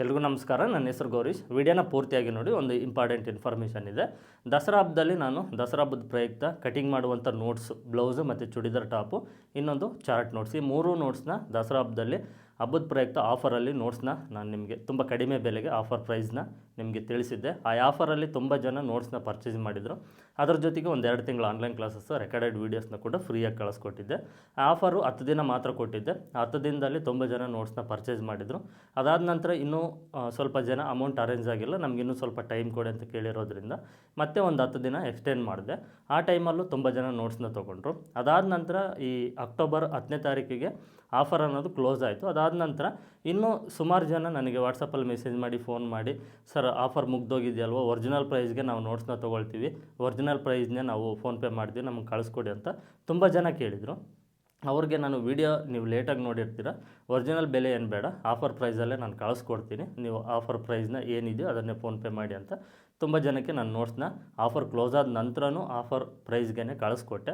ಎಲ್ರಿಗೂ ನಮಸ್ಕಾರ. ನನ್ನ ಹೆಸರು ಗೌರೀಶ್. ವಿಡಿಯೋನ ಪೂರ್ತಿಯಾಗಿ ನೋಡಿ, ಒಂದು ಇಂಪಾರ್ಟೆಂಟ್ ಇನ್ಫಾರ್ಮೇಷನ್ ಇದೆ. ದಸರಾ ಹಬ್ಬದಲ್ಲಿ ನಾನು ದಸರಾ ಹಬ್ಬದ ಪ್ರಯುಕ್ತ ಕಟಿಂಗ್ ಮಾಡುವಂಥ ನೋಟ್ಸ್ ಬ್ಲೌಸು ಮತ್ತು ಚುಡಿದಾರ್ ಟಾಪು ಇನ್ನೊಂದು ಚಾರ್ಟ್ ನೋಟ್ಸ್ ಈ ಮೂರು ನೋಟ್ಸ್ನ ದಸರಾ ಹಬ್ಬದಲ್ಲಿ ಹಬ್ಬದ ಪ್ರಯುಕ್ತ ಆಫರಲ್ಲಿ ನೋಟ್ಸ್ನ ನಾನು ನಿಮಗೆ ತುಂಬ ಕಡಿಮೆ ಬೆಲೆಗೆ ಆಫರ್ ಪ್ರೈಸ್ನ ನಿಮಗೆ ತಿಳಿಸಿದ್ದೆ. ಆ ಆಫರಲ್ಲಿ ತುಂಬ ಜನ ನೋಟ್ಸ್ನ ಪರ್ಚೇಸ್ ಮಾಡಿದರು. ಅದರ ಜೊತೆಗೆ ಒಂದು ಎರಡು ತಿಂಗಳು ಆನ್ಲೈನ್ ಕ್ಲಾಸಸ್, ರೆಕಾರ್ಡೆಡ್ ವೀಡಿಯೋಸ್ನ ಕೂಡ ಫ್ರೀಯಾಗಿ ಕಳಿಸ್ಕೊಟ್ಟಿದ್ದೆ. ಆ ಆಫರು ಹತ್ತು ದಿನ ಮಾತ್ರ ಕೊಟ್ಟಿದ್ದೆ. ಹತ್ತು ದಿನದಲ್ಲಿ ತುಂಬ ಜನ ನೋಟ್ಸ್ನ ಪರ್ಚೇಸ್ ಮಾಡಿದರು. ಅದಾದ ನಂತರ ಇನ್ನೂ ಸ್ವಲ್ಪ ಜನ ಅಮೌಂಟ್ ಅರೇಂಜ್ ಆಗಿಲ್ಲ. ನಮ್ಗೆ ಇನ್ನೂ ಸ್ವಲ್ಪ ಟೈಮ್ ಕೊಡಿ ಅಂತ ಕೇಳಿರೋದ್ರಿಂದ ಮತ್ತೆ ಒಂದು ಹತ್ತು ದಿನ ಎಕ್ಸ್ಟೆಂಡ್ ಮಾಡಿದೆ. ಆ ಟೈಮಲ್ಲೂ ತುಂಬ ಜನ ನೋಟ್ಸ್ನ ತೊಗೊಂಡ್ರು. ಅದಾದ ನಂತರ ಈ ಅಕ್ಟೋಬರ್ ಹತ್ತನೇ ತಾರೀಕಿಗೆ ಆಫರ್ ಅನ್ನೋದು ಕ್ಲೋಸ್ ಆಯಿತು. ಅದಾದ ನಂತರ ಇನ್ನೂ ಸುಮಾರು ಜನ ನನಗೆ ವಾಟ್ಸಪ್ಪಲ್ಲಿ ಮೆಸೇಜ್ ಮಾಡಿ ಫೋನ್ ಮಾಡಿ, ಸರ್, ಆಫರ್ ಮುಗ್ದೋಗಿದೆಯಲ್ವ? ಒರಿಜಿನಲ್ ಪ್ರೈಸ್ಗೆ ನಾವು ನೋಟ್ಸ್ನ ತೊಗೊಳ್ತೀವಿ. ಒರಿಜಿನಲ್ ಪ್ರೈಸ್ನೇ ನಾವು ಫೋನ್ಪೇ ಮಾಡ್ತೀವಿ. ನಮಗೆ ಕಳಿಸ್ಕೊಡಿ ಅಂತ ತುಂಬ ಜನ ಕೇಳಿದರು. ಅವ್ರಿಗೆ ನಾನು ವಿಡಿಯೋ ನೀವು ಲೇಟಾಗಿ ನೋಡಿರ್ತೀರ? ಒರಿಜಿನಲ್ ಬೆಲೆ ಏನು ಬೇಡ. ಆಫರ್ ಪ್ರೈಸಲ್ಲೇ ನಾನು ಕಳಿಸ್ಕೊಡ್ತೀನಿ. ನೀವು ಆಫರ್ ಪ್ರೈಸ್ನ ಏನಿದೆಯೋ ಅದನ್ನೇ ಫೋನ್ಪೇ ಮಾಡಿ ಅಂತ ತುಂಬ ಜನಕ್ಕೆ ನಾನು ನೋಟ್ಸ್ನ ಆಫರ್ ಕ್ಲೋಸ್ ಆದ ನಂತರನೂ ಆಫರ್ ಪ್ರೈಸ್ಗೆ ಕಳಿಸ್ಕೊಟ್ಟೆ.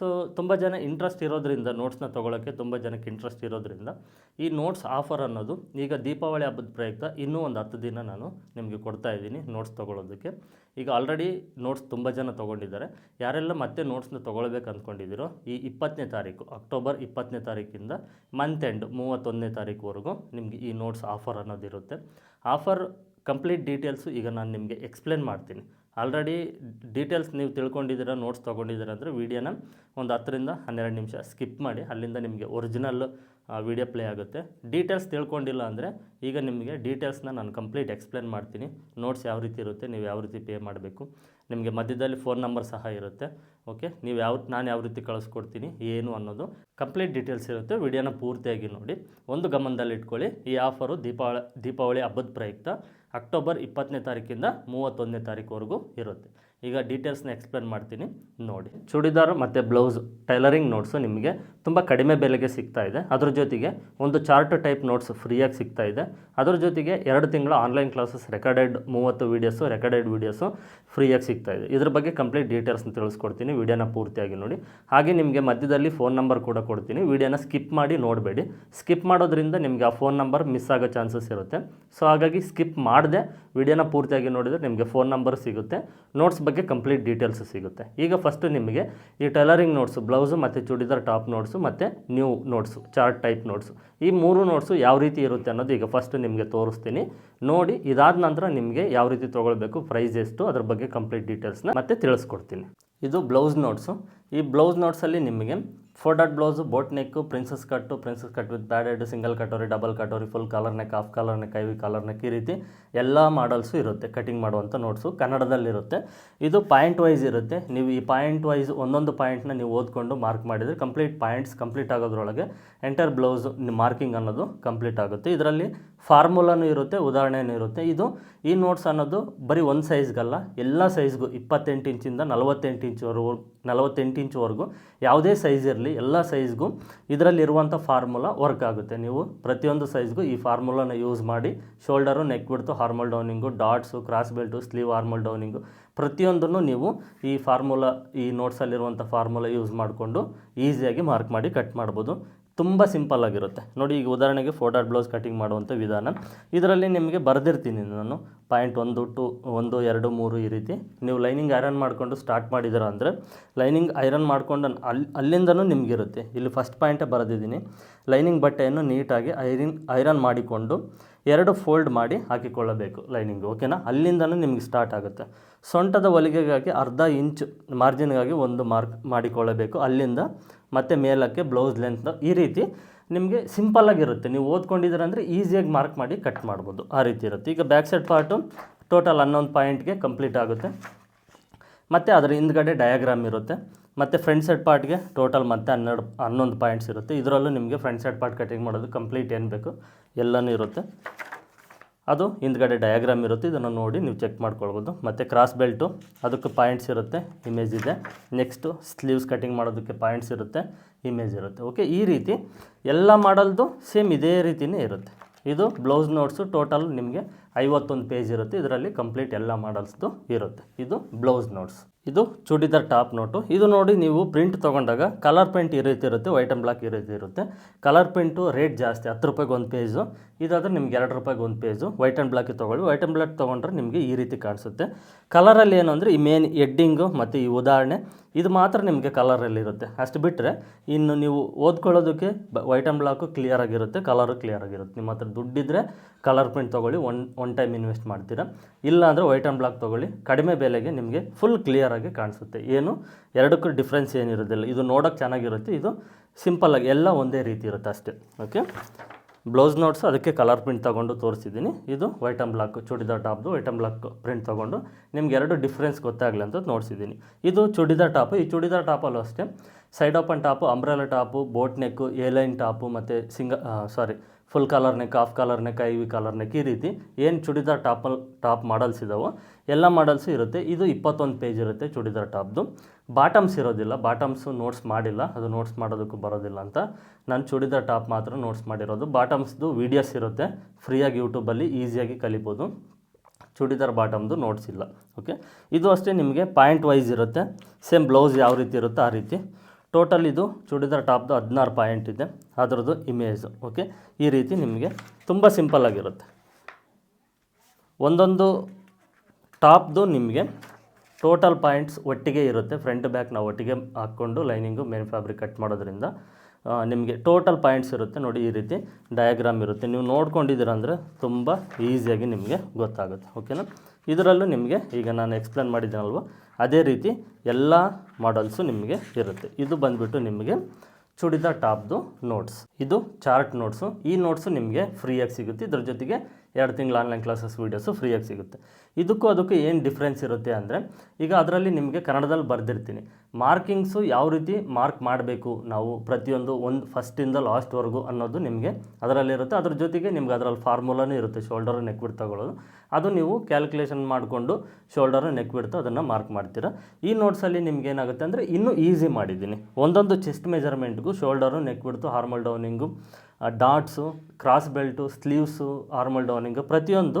ಸೊ, ತುಂಬ ಜನ ಇಂಟ್ರೆಸ್ಟ್ ಇರೋದ್ರಿಂದ, ನೋಟ್ಸ್ನ ತೊಗೊಳಕ್ಕೆ ತುಂಬ ಜನಕ್ಕೆ ಇಂಟ್ರೆಸ್ಟ್ ಇರೋದ್ರಿಂದ ಈ ನೋಟ್ಸ್ ಆಫರ್ ಅನ್ನೋದು ಈಗ ದೀಪಾವಳಿ ಹಬ್ಬದ ಪ್ರಯುಕ್ತ ಇನ್ನೂ ಒಂದು ಹತ್ತು ದಿನ ನಾನು ನಿಮಗೆ ಕೊಡ್ತಾ ಇದ್ದೀನಿ ನೋಟ್ಸ್ ತೊಗೊಳೋದಕ್ಕೆ. ಈಗ ಆಲ್ರೆಡಿ ನೋಟ್ಸ್ ತುಂಬ ಜನ ತೊಗೊಂಡಿದ್ದಾರೆ. ಯಾರೆಲ್ಲ ಮತ್ತೆ ನೋಟ್ಸ್ನ ತೊಗೊಳ್ಬೇಕು ಅಂದ್ಕೊಂಡಿದ್ದೀರೋ, ಈ ಇಪ್ಪತ್ತನೇ ತಾರೀಕು ಅಕ್ಟೋಬರ್ ಇಪ್ಪತ್ತನೇ ತಾರೀಕಿಂದ ಮಂತ್ ಎಂಡ್ ಮೂವತ್ತೊಂದನೇ ತಾರೀಕುವರೆಗೂ ನಿಮಗೆ ಈ ನೋಟ್ಸ್ ಆಫರ್ ಅನ್ನೋದಿರುತ್ತೆ. ಆಫರ್ ಕಂಪ್ಲೀಟ್ ಡೀಟೇಲ್ಸು ಈಗ ನಾನು ನಿಮಗೆ ಎಕ್ಸ್ಪ್ಲೇನ್ ಮಾಡ್ತೀನಿ. ಆಲ್ರೆಡಿ ಡೀಟೇಲ್ಸ್ ನೀವು ತಿಳ್ಕೊಂಡಿದ್ದೀರ, ನೋಟ್ಸ್ ತೊಗೊಂಡಿದ್ದೀರ ಅಂದರೆ ವೀಡಿಯೋನ ಒಂದು ಹತ್ತರಿಂದ ಹನ್ನೆರಡು ನಿಮಿಷ ಸ್ಕಿಪ್ ಮಾಡಿ, ಅಲ್ಲಿಂದ ನಿಮಗೆ ಒರಿಜಿನಲ್ ವಿಡಿಯೋ ಪ್ಲೇ ಆಗುತ್ತೆ. ಡೀಟೇಲ್ಸ್ ತಿಳ್ಕೊಂಡಿಲ್ಲ ಅಂದರೆ ಈಗ ನಿಮಗೆ ಡೀಟೇಲ್ಸ್ನ ನಾನು ಕಂಪ್ಲೀಟ್ ಎಕ್ಸ್ಪ್ಲೇನ್ ಮಾಡ್ತೀನಿ. ನೋಟ್ಸ್ ಯಾವ ರೀತಿ ಇರುತ್ತೆ, ನೀವು ಯಾವ ರೀತಿ ಪೇ ಮಾಡಬೇಕು ನಿಮಗೆ ಮಧ್ಯದಲ್ಲಿ ಫೋನ್ ನಂಬರ್ ಸಹ ಇರುತ್ತೆ. ಓಕೆ ನೀವು ಯಾವ ನಾನು ಯಾವ ರೀತಿ ಕಳಿಸ್ಕೊಡ್ತೀನಿ, ಏನು ಅನ್ನೋದು ಕಂಪ್ಲೀಟ್ ಡೀಟೇಲ್ಸ್ ಇರುತ್ತೆ. ವಿಡಿಯೋನ ಪೂರ್ತಿಯಾಗಿ ನೋಡಿ. ಒಂದು ಗಮನದಲ್ಲಿ ಇಟ್ಕೊಳ್ಳಿ. ಈ ಆಫರು ದೀಪಾವಳಿ ದೀಪಾವಳಿ ಹಬ್ಬದ ಪ್ರಯುಕ್ತ ಅಕ್ಟೋಬರ್ ಇಪ್ಪತ್ತನೇ ತಾರೀಕಿಂದ ಮೂವತ್ತೊಂದನೇ ತಾರೀಕುವರೆಗೂ ಇರುತ್ತೆ. ಈಗ ಡೀಟೇಲ್ಸ್ನ ಎಕ್ಸ್ಪ್ಲೇನ್ ಮಾಡ್ತೀನಿ, ನೋಡಿ. ಚೂಡಿದಾರ್ ಮತ್ತು ಬ್ಲೌಸ್ ಟೈಲರಿಂಗ್ ನೋಟ್ಸು ನಿಮಗೆ ತುಂಬ ಕಡಿಮೆ ಬೆಲೆಗೆ ಸಿಗ್ತಾ ಇದೆ. ಅದ್ರ ಜೊತೆಗೆ ಒಂದು ಚಾರ್ಟ್ ಟೈಪ್ ನೋಟ್ಸ್ ಫ್ರೀಯಾಗಿ ಸಿಗ್ತಾ ಇದೆ. ಅದ್ರ ಜೊತೆಗೆ ಎರಡು ತಿಂಗಳ ಆನ್ಲೈನ್ ಕ್ಲಾಸಸ್ ರೆಕಾರ್ಡೆಡ್ ಮೂವತ್ತು ವೀಡಿಯೋಸು ರೆಕಾರ್ಡೆಡ್ ವೀಡಿಯೋಸು ಫ್ರೀಯಾಗಿ ಸಿಗ್ತಾ ಇದೆ. ಇದ್ರ ಬಗ್ಗೆ ಕಂಪ್ಲೀಟ್ ಡೀಟೇಲ್ಸ್ನ ತಿಳಿಸ್ಕೊಡ್ತೀನಿ, ವೀಡಿಯೋನ ಪೂರ್ತಿಯಾಗಿ ನೋಡಿ. ಹಾಗೆ ನಿಮಗೆ ಮಧ್ಯದಲ್ಲಿ ಫೋನ್ ನಂಬರ್ ಕೂಡ ಕೊಡ್ತೀನಿ. ವೀಡಿಯೋನ ಸ್ಕಿಪ್ ಮಾಡಿ ನೋಡಬೇಡಿ. ಸ್ಕಿಪ್ ಮಾಡೋದ್ರಿಂದ ನಿಮಗೆ ಆ ಫೋನ್ ನಂಬರ್ ಮಿಸ್ ಆಗೋ ಚಾನ್ಸಸ್ ಇರುತ್ತೆ. ಸೊ ಹಾಗಾಗಿ ಸ್ಕಿಪ್ ಮಾಡದೆ ವಿಡಿಯೋನ ಪೂರ್ತಿಯಾಗಿ ನೋಡಿದರೆ ನಿಮಗೆ ಫೋನ್ ನಂಬರ್ ಸಿಗುತ್ತೆ ನೋಟ್ಸ್ ಬಗ್ಗೆ ಕಂಪ್ಲೀಟ್ ಡೀಟೇಲ್ಸ್ ಸಿಗುತ್ತೆ. ಈಗ ಫಸ್ಟು ನಿಮಗೆ ಈ ಟೈಲರಿಂಗ್ ನೋಟ್ಸು ಬ್ಲೌಸು ಮತ್ತು ಚೂಡಿದಾರ್ ಟಾಪ್ ನೋಟ್ಸು ಮತ್ತು new notes chart type notes ಈ ಮೂರು ನೋಟ್ಸು ಯಾವ ರೀತಿ ಇರುತ್ತೆ ಅನ್ನೋದು ಈಗ ಫಸ್ಟ್ ನಿಮಗೆ ತೋರಿಸ್ತೀನಿ. ನೋಡಿ, ಇದಾದ ನಂತರ ನಿಮಗೆ ಯಾವ ರೀತಿ ತೊಗೊಳ್ಬೇಕು ಪ್ರೈಸ್ ಎಷ್ಟು, ಅದ್ರ ಬಗ್ಗೆ ಕಂಪ್ಲೀಟ್ ಡೀಟೇಲ್ಸ್ನ ಮತ್ತೆ ತಿಳಿಸ್ಕೊಡ್ತೀನಿ. ಇದು ಬ್ಲೌಸ್ ನೋಟ್ಸು ಈ ಬ್ಲೌಸ್ ನೋಟ್ಸಲ್ಲಿ ನಿಮಗೆ four dot blouse, boat neck, princess cut, princess cut with padded single katori, double katori, full collar neck, half collar neck ivy collar neck, ಈ ರೀತಿ ಎಲ್ಲ ಮಾಡಲ್ಸು ಇರುತ್ತೆ, ಕಟಿಂಗ್ ಮಾಡುವಂಥ ನೋಟ್ಸು ಕನ್ನಡದಲ್ಲಿರುತ್ತೆ. ಇದು ಪಾಯಿಂಟ್ ವೈಸ್ ಇರುತ್ತೆ. ನೀವು ಈ ಪಾಯಿಂಟ್ ವೈಸ್ ಒಂದೊಂದು ಪಾಯಿಂಟ್ನ ನೀವು ಓದ್ಕೊಂಡು ಮಾರ್ಕ್ ಮಾಡಿದರೆ ಕಂಪ್ಲೀಟ್ ಪಾಯಿಂಟ್ಸ್ ಕಂಪ್ಲೀಟ್ ಆಗೋದ್ರೊಳಗೆ ಎಂಟರ್ ಬ್ಲೌಸ್ ಮಾರ್ಕಿಂಗ್ ಅನ್ನೋದು ಕಂಪ್ಲೀಟ್ ಆಗುತ್ತೆ. ಇದರಲ್ಲಿ ಫಾರ್ಮುಲಾನು ಇರುತ್ತೆ, ಉದಾಹರಣೆನೂ ಇರುತ್ತೆ. ಇದು ಈ ನೋಟ್ಸ್ ಅನ್ನೋದು ಬರೀ ಒಂದು ಸೈಜ್ಗಲ್ಲ, ಎಲ್ಲ ಸೈಜ್ಗೂ ಇಪ್ಪತ್ತೆಂಟು ಇಂಚಿಂದ ನಲವತ್ತೆಂಟು ಇಂಚ್ವರೆಗೂ ನಲವತ್ತೆಂಟು ಇಂಚ್ವರೆಗೂ ಯಾವುದೇ ಸೈಜ್ ಇರಲಿ ಎಲ್ಲ ಸೈಜ್ಗೂ ಇದರಲ್ಲಿರುವಂಥ ಫಾರ್ಮುಲಾ ವರ್ಕ್ ಆಗುತ್ತೆ. ನೀವು ಪ್ರತಿಯೊಂದು ಸೈಜ್ಗೂ ಈ ಫಾರ್ಮುಲಾನ ಯೂಸ್ ಮಾಡಿ ಶೋಲ್ಡರು ನೆಕ್ ಬಿಡ್ತು armhole downing dots cross belt sleeve armhole downing ಪ್ರತಿಯೊಂದನ್ನು ನೀವು ಈ ಫಾರ್ಮುಲಾ ಈ ನೋಟ್ಸಲ್ಲಿರುವಂಥ ಫಾರ್ಮುಲಾ ಯೂಸ್ ಮಾಡಿಕೊಂಡು ಈಸಿಯಾಗಿ ಮಾರ್ಕ್ ಮಾಡಿ ಕಟ್ ಮಾಡ್ಬೋದು. ತುಂಬ ಸಿಂಪಲ್ ಆಗಿರುತ್ತೆ. ನೋಡಿ, ಈಗ ಉದಾಹರಣೆಗೆ ಫೋಟೋ ಬ್ಲೌಸ್ ಕಟಿಂಗ್ ಮಾಡುವಂಥ ವಿಧಾನ. ಇದರಲ್ಲಿ ನಿಮಗೆ ಬರೆದಿರ್ತೀನಿ ನಾನು. ಪಾಯಿಂಟ್ ಒಂದು ಟು, ಒಂದು, ಎರಡು, ಮೂರು ಈ ರೀತಿ. ನೀವು ಲೈನಿಂಗ್ ಐರನ್ ಮಾಡಿಕೊಂಡು ಸ್ಟಾರ್ಟ್ ಮಾಡಿದ್ದೀರ ಅಂದರೆ, ಲೈನಿಂಗ್ ಐರನ್ ಮಾಡಿಕೊಂಡು ಅಲ್ಲಿ ಅಲ್ಲಿಂದನೂ ನಿಮಗಿರುತ್ತೆ. ಇಲ್ಲಿ ಫಸ್ಟ್ ಪಾಯಿಂಟೇ ಬರೆದಿದ್ದೀನಿ. ಲೈನಿಂಗ್ ಬಟ್ಟೆಯನ್ನು ನೀಟಾಗಿ ಐರಿನ್, ಐರನ್ ಮಾಡಿಕೊಂಡು ಎರಡು ಫೋಲ್ಡ್ ಮಾಡಿ ಹಾಕಿಕೊಳ್ಳಬೇಕು ಲೈನಿಂಗ್, ಓಕೆನಾ? ಅಲ್ಲಿಂದನೂ ನಿಮಗೆ ಸ್ಟಾರ್ಟ್ ಆಗುತ್ತೆ. ಸೊಂಟದ ಹೊಲಿಗೆಗಾಗಿ ಅರ್ಧ ಇಂಚ್ ಮಾರ್ಜಿನ್ಗಾಗಿ ಒಂದು ಮಾರ್ಕ್ ಮಾಡಿಕೊಳ್ಳಬೇಕು. ಅಲ್ಲಿಂದ ಮತ್ತೆ ಮೇಲಕ್ಕೆ ಬ್ಲೌಸ್ ಲೆಂತ್ ಈ ರೀತಿ ನಿಮಗೆ ಸಿಂಪಲ್ಲಾಗಿರುತ್ತೆ ನೀವು ಓದ್ಕೊಂಡಿದ್ದೀರ ಅಂದರೆ ಈಸಿಯಾಗಿ ಮಾರ್ಕ್ ಮಾಡಿ ಕಟ್ ಮಾಡ್ಬೋದು. ಆ ರೀತಿ ಇರುತ್ತೆ. ಈಗ ಬ್ಯಾಕ್ ಸೈಡ್ ಪಾರ್ಟು ಟೋಟಲ್ ಹನ್ನೊಂದು ಪಾಯಿಂಟ್ಗೆ ಕಂಪ್ಲೀಟ್ ಆಗುತ್ತೆ. ಮತ್ತು ಅದರ ಹಿಂದ್ಗಡೆ ಡಯಾಗ್ರಾಮ್ ಇರುತ್ತೆ. ಮತ್ತು ಫ್ರಂಟ್ ಸೈಡ್ ಪಾರ್ಟ್ಗೆ ಟೋಟಲ್ ಮತ್ತೆ ಹನ್ನೆರಡು, ಹನ್ನೊಂದು ಪಾಯಿಂಟ್ಸ್ ಇರುತ್ತೆ. ಇದರಲ್ಲೂ ನಿಮಗೆ ಫ್ರಂಟ್ ಸೈಡ್ ಪಾರ್ಟ್ ಕಟಿಂಗ್ ಮಾಡೋದು ಕಂಪ್ಲೀಟ್ ಏನು ಬೇಕು? ಎಲ್ಲನೂ ಇರುತ್ತೆ. ಅದು ಹಿಂದ್ಗಡೆ ಡಯಾಗ್ರಾಮ್ ಇರುತ್ತೆ, ಇದನ್ನು ನೋಡಿ ನೀವು ಚೆಕ್ ಮಾಡ್ಕೊಳ್ಬೋದು. ಮತ್ತು ಕ್ರಾಸ್ ಬೆಲ್ಟು ಅದಕ್ಕೆ ಪಾಯಿಂಟ್ಸ್ ಇರುತ್ತೆ ಇಮೇಜ್ ಇದೆ. ನೆಕ್ಸ್ಟು ಸ್ಲೀವ್ಸ್ ಕಟಿಂಗ್ ಮಾಡೋದಕ್ಕೆ ಪಾಯಿಂಟ್ಸ್ ಇರುತ್ತೆ ಇಮೇಜ್ ಇರುತ್ತೆ. ಓಕೆ ಈ ರೀತಿ ಎಲ್ಲ ಮಾಡಲ್ದು ಸೇಮ್ ಇದೇ ರೀತಿಯೇ ಇರುತ್ತೆ. ಇದು ಬ್ಲೌಸ್ ನೋಟ್ಸು ಟೋಟಲ್ ನಿಮಗೆ ಐವತ್ತೊಂದು ಪೇಜ್ ಇರುತ್ತೆ, ಇದರಲ್ಲಿ ಕಂಪ್ಲೀಟ್ ಎಲ್ಲ ಮಾಡಲ್ಸ್ದು ಇರುತ್ತೆ. ಇದು ಬ್ಲೌಸ್ ನೋಟ್ಸ್ ಇದು ಚೂಡಿದಾರ್ ಟಾಪ್ ನೋಟು. ಇದು ನೋಡಿ ನೀವು ಪ್ರಿಂಟ್ ತೊಗೊಂಡಾಗ ಕಲರ್ ಪ್ರಿಂಟ್ ಈ ರೀತಿ ಇರುತ್ತೆ, ವೈಟ್ ಆ್ಯಂಡ್ ಬ್ಲ್ಯಾಕ್ ಈ ರೀತಿ ಇರುತ್ತೆ. ಕಲರ್ ಪ್ರಿಂಟು ರೇಟ್ ಜಾಸ್ತಿ, ಹತ್ತು ರೂಪಾಯಿಗೆ ಒಂದು ಪೇಜು. ಇದಾದರೆ ನಿಮ್ಗೆ ಎರಡು ರೂಪಾಯಿಗೆ ಒಂದು ಪೇಜು. ವೈಟ್ ಆ್ಯಂಡ್ ಬ್ಲ್ಯಾಕ್ ತೊಗೊಳ್ಳಿ. ವೈಟ್ ಆ್ಯಂಡ್ ಬ್ಲ್ಯಾಕ್ ತೊಗೊಂಡ್ರೆ ನಿಮಗೆ ಈ ರೀತಿ ಕಾಣಿಸುತ್ತೆ. ಕಲರಲ್ಲಿ ಏನು ಅಂದರೆ ಈ ಮೇನ್ ಎಡ್ಡಿಂಗು ಮತ್ತು ಈ ಉದಾಹರಣೆ, ಇದು ಮಾತ್ರ ನಿಮಗೆ ಕಲರಲ್ಲಿ ಇರುತ್ತೆ. ಅಷ್ಟು ಬಿಟ್ಟರೆ ಇನ್ನು ನೀವು ಓದ್ಕೊಳ್ಳೋದಕ್ಕೆ ವೈಟ್ ಆ್ಯಂಡ್ ಬ್ಲ್ಯಾಕು ಕ್ಲಿಯರ್ ಆಗಿರುತ್ತೆ, ಕಲರು ಕ್ಲಿಯರ್ ಆಗಿರುತ್ತೆ. ನಿಮ್ಮ ಹತ್ರ ದುಡ್ಡಿದ್ದರೆ ಕಲರ್ ಪ್ರಿಂಟ್ ತೊಗೊಳ್ಳಿ, ಒನ್ ಒನ್ ಟೈಮ್ ಇನ್ವೆಸ್ಟ್ ಮಾಡ್ತೀರಾ. ಇಲ್ಲ ಅಂದರೆ ವೈಟ್ ಆ್ಯಂಡ್ ಬ್ಲ್ಯಾಕ್ ತೊಗೊಳ್ಳಿ, ಕಡಿಮೆ ಬೆಲೆಗೆ ನಿಮಗೆ ಫುಲ್ ಕ್ಲಿಯರಾಗಿ ಕಾಣಿಸುತ್ತೆ. ಏನು? ಎರಡಕ್ಕೂ ಡಿಫ್ರೆನ್ಸ್ ಏನಿರೋದಿಲ್ಲ. ಇದು ನೋಡೋಕ್ಕೆ ಚೆನ್ನಾಗಿರುತ್ತೆ. ಇದು ಸಿಂಪಲ್ಲಾಗಿ ಎಲ್ಲ ಒಂದೇ ರೀತಿ ಇರುತ್ತೆ ಅಷ್ಟೇ. ಓಕೆ ಬ್ಲೌಸ್ ನೋಟ್ಸ್ ಅದಕ್ಕೆ ಕಲರ್ ಪ್ರಿಂಟ್ ತೊಗೊಂಡು ತೋರಿಸಿದ್ದೀನಿ. ಇದು ವೈಟ್ ಆ್ಯಂಡ್ ಬ್ಲಾಕ್ ಚೂಡಿದಾರ್ ಟಾಪ್ದು ವೈಟ್ ಆ್ಯಂಡ್ ಬ್ಲಾಕ್ ಪ್ರಿಂಟ್ ತೊಗೊಂಡು ನಿಮ್ಗೆ ಎರಡು ಡಿಫ್ರೆನ್ಸ್ ಗೊತ್ತಾಗಲಿ ಅಂತ ನೋಡಿಸಿದ್ದೀನಿ. ಇದು ಚೂಡಿದಾರ್ ಟಾಪು ಈ ಚೂಡಿದಾರ್ ಟಾಪಲ್ಲೂ ಅಷ್ಟೇ. Side open top umbrella top boat neck A line line top ಮತ್ತು ಸಿಂಗ ಸಾರಿ full collar neck half collar neck I V collar neck ಈ ರೀತಿ ಏನು ಚೂಡಿದಾರ್ ಟಾಪಲ್ಲಿ ಟಾಪ್ ಮಾಡಲ್ಸ್ ಇದಾವೋ ಎಲ್ಲ ಮಾಡಲ್ಸು ಇರುತ್ತೆ. ಇದು ಇಪ್ಪತ್ತೊಂದು ಪೇಜ್ ಇರುತ್ತೆ ಚೂಡಿದಾರ್ ಟಾಪ್ದು. ಬಾಟಮ್ಸ್ ಇರೋದಿಲ್ಲ. ಬಾಟಮ್ಸು ನೋಟ್ಸ್ ಮಾಡಿಲ್ಲ. ಅದು ನೋಟ್ಸ್ ಮಾಡೋದಕ್ಕೂ ಬರೋದಿಲ್ಲ ಅಂತ. ನಾನು ಚೂಡಿದಾರ್ ಟಾಪ್ ಮಾತ್ರ ನೋಟ್ಸ್ ಮಾಡಿರೋದು. ಬಾಟಮ್ಸ್ದು ವೀಡಿಯೋಸ್ ಇರುತ್ತೆ. ಫ್ರೀಯಾಗಿ ಯೂಟ್ಯೂಬಲ್ಲಿ ಈಸಿಯಾಗಿ ಕಲಿಬೋದು. ಚೂಡಿದಾರ್ ಬಾಟಮ್ದು ನೋಟ್ಸ್ ಇಲ್ಲ. ಓಕೆ ಇದು ಅಷ್ಟೇ ನಿಮಗೆ ಪಾಯಿಂಟ್ ವೈಸ್ ಇರುತ್ತೆ. ಸೇಮ್ ಬ್ಲೌಸ್ ಯಾವ ರೀತಿ ಇರುತ್ತೋ ಆ ರೀತಿ. ಟೋಟಲ್ ಇದು ಚೂಡಿದಾರ್ ಟಾಪ್ದು ಹದಿನಾರು ಪಾಯಿಂಟ್ ಇದೆ. ಅದರದ್ದು ಇಮೇಜು ಓಕೆ ಈ ರೀತಿ ನಿಮಗೆ ತುಂಬ ಸಿಂಪಲ್ಲಾಗಿರುತ್ತೆ ಒಂದೊಂದು ಟಾಪ್ದು ನಿಮಗೆ ಟೋಟಲ್ ಪಾಯಿಂಟ್ಸ್ ಒಟ್ಟಿಗೆ ಇರುತ್ತೆ. ಫ್ರಂಟ್ ಬ್ಯಾಕ್ ನಾವು ಒಟ್ಟಿಗೆ ಹಾಕ್ಕೊಂಡು ಲೈನಿಂಗು ಮೇನ್ ಫ್ಯಾಬ್ರಿಕ್ ಕಟ್ ಮಾಡೋದ್ರಿಂದ ನಿಮಗೆ ಟೋಟಲ್ ಪಾಯಿಂಟ್ಸ್ ಇರುತ್ತೆ. ನೋಡಿ, ಈ ರೀತಿ ಡಯಾಗ್ರಾಮ್ ಇರುತ್ತೆ. ನೀವು ನೋಡ್ಕೊಂಡಿದ್ದೀರ ಅಂದರೆ ತುಂಬ ಈಸಿಯಾಗಿ ನಿಮಗೆ ಗೊತ್ತಾಗುತ್ತೆ. ಓಕೆನಾ? ಇದರಲ್ಲೂ ನಿಮಗೆ ಈಗ ನಾನು ಎಕ್ಸ್ಪ್ಲೇನ್ ಮಾಡಿದ್ದೀನಲ್ವ? ಅದೇ ರೀತಿ ಎಲ್ಲ ಮಾಡಲ್ಸು ನಿಮಗೆ ಇರುತ್ತೆ. ಇದು ಬಂದುಬಿಟ್ಟು ನಿಮಗೆ ಚುಡಿದ ಟಾಪ್ದು ನೋಟ್ಸ್. ಇದು ಚಾರ್ಟ್ ನೋಟ್ಸು. ಈ ನೋಟ್ಸು ನಿಮಗೆ ಫ್ರೀಯಾಗಿ ಸಿಗುತ್ತೆ. ಇದ್ರ ಜೊತೆಗೆ ಎರಡು ತಿಂಗಳು ಆನ್ಲೈನ್ ಕ್ಲಾಸಸ್ ವೀಡಿಯೋಸು ಫ್ರೀಯಾಗಿ ಸಿಗುತ್ತೆ. ಇದಕ್ಕೂ ಅದಕ್ಕೂ ಏನು ಡಿಫ್ರೆನ್ಸ್ ಇರುತ್ತೆ ಅಂದರೆ, ಈಗ ಅದರಲ್ಲಿ ನಿಮಗೆ ಕನ್ನಡದಲ್ಲಿ ಬರೆದಿರ್ತೀನಿ. ಮಾರ್ಕಿಂಗ್ಸು ಯಾವ ರೀತಿ ಮಾರ್ಕ್ ಮಾಡಬೇಕು ನಾವು ಪ್ರತಿಯೊಂದು ಒಂದು ಫಸ್ಟಿಂದ ಲಾಸ್ಟ್ವರೆಗೂ ಅನ್ನೋದು ನಿಮಗೆ ಅದರಲ್ಲಿರುತ್ತೆ. ಅದ್ರ ಜೊತೆಗೆ ನಿಮ್ಗೆ ಅದರಲ್ಲಿ ಫಾರ್ಮುಲಾನೂ ಇರುತ್ತೆ ಶೋಲ್ಡರ್ ನೆಕ್ ತಗೊಳ್ಳೋದು. ಅದು ನೀವು ಕ್ಯಾಲ್ಕುಲೇಷನ್ ಮಾಡಿಕೊಂಡು ಶೋಲ್ಡರು ನೆಕ್ ಬಿಡ್ತು ಅದನ್ನು ಮಾರ್ಕ್ ಮಾಡ್ತೀರಾ. ಈ ನೋಟ್ಸಲ್ಲಿ ನಿಮ್ಗೆ ಏನಾಗುತ್ತೆ ಅಂದರೆ ಇನ್ನೂ ಈಸಿ ಮಾಡಿದ್ದೀನಿ. ಒಂದೊಂದು chest ಮೆಜರ್ಮೆಂಟ್ಗೂ shoulder neck width armhole downing darts cross belt sleeves armhole downing ಪ್ರತಿಯೊಂದು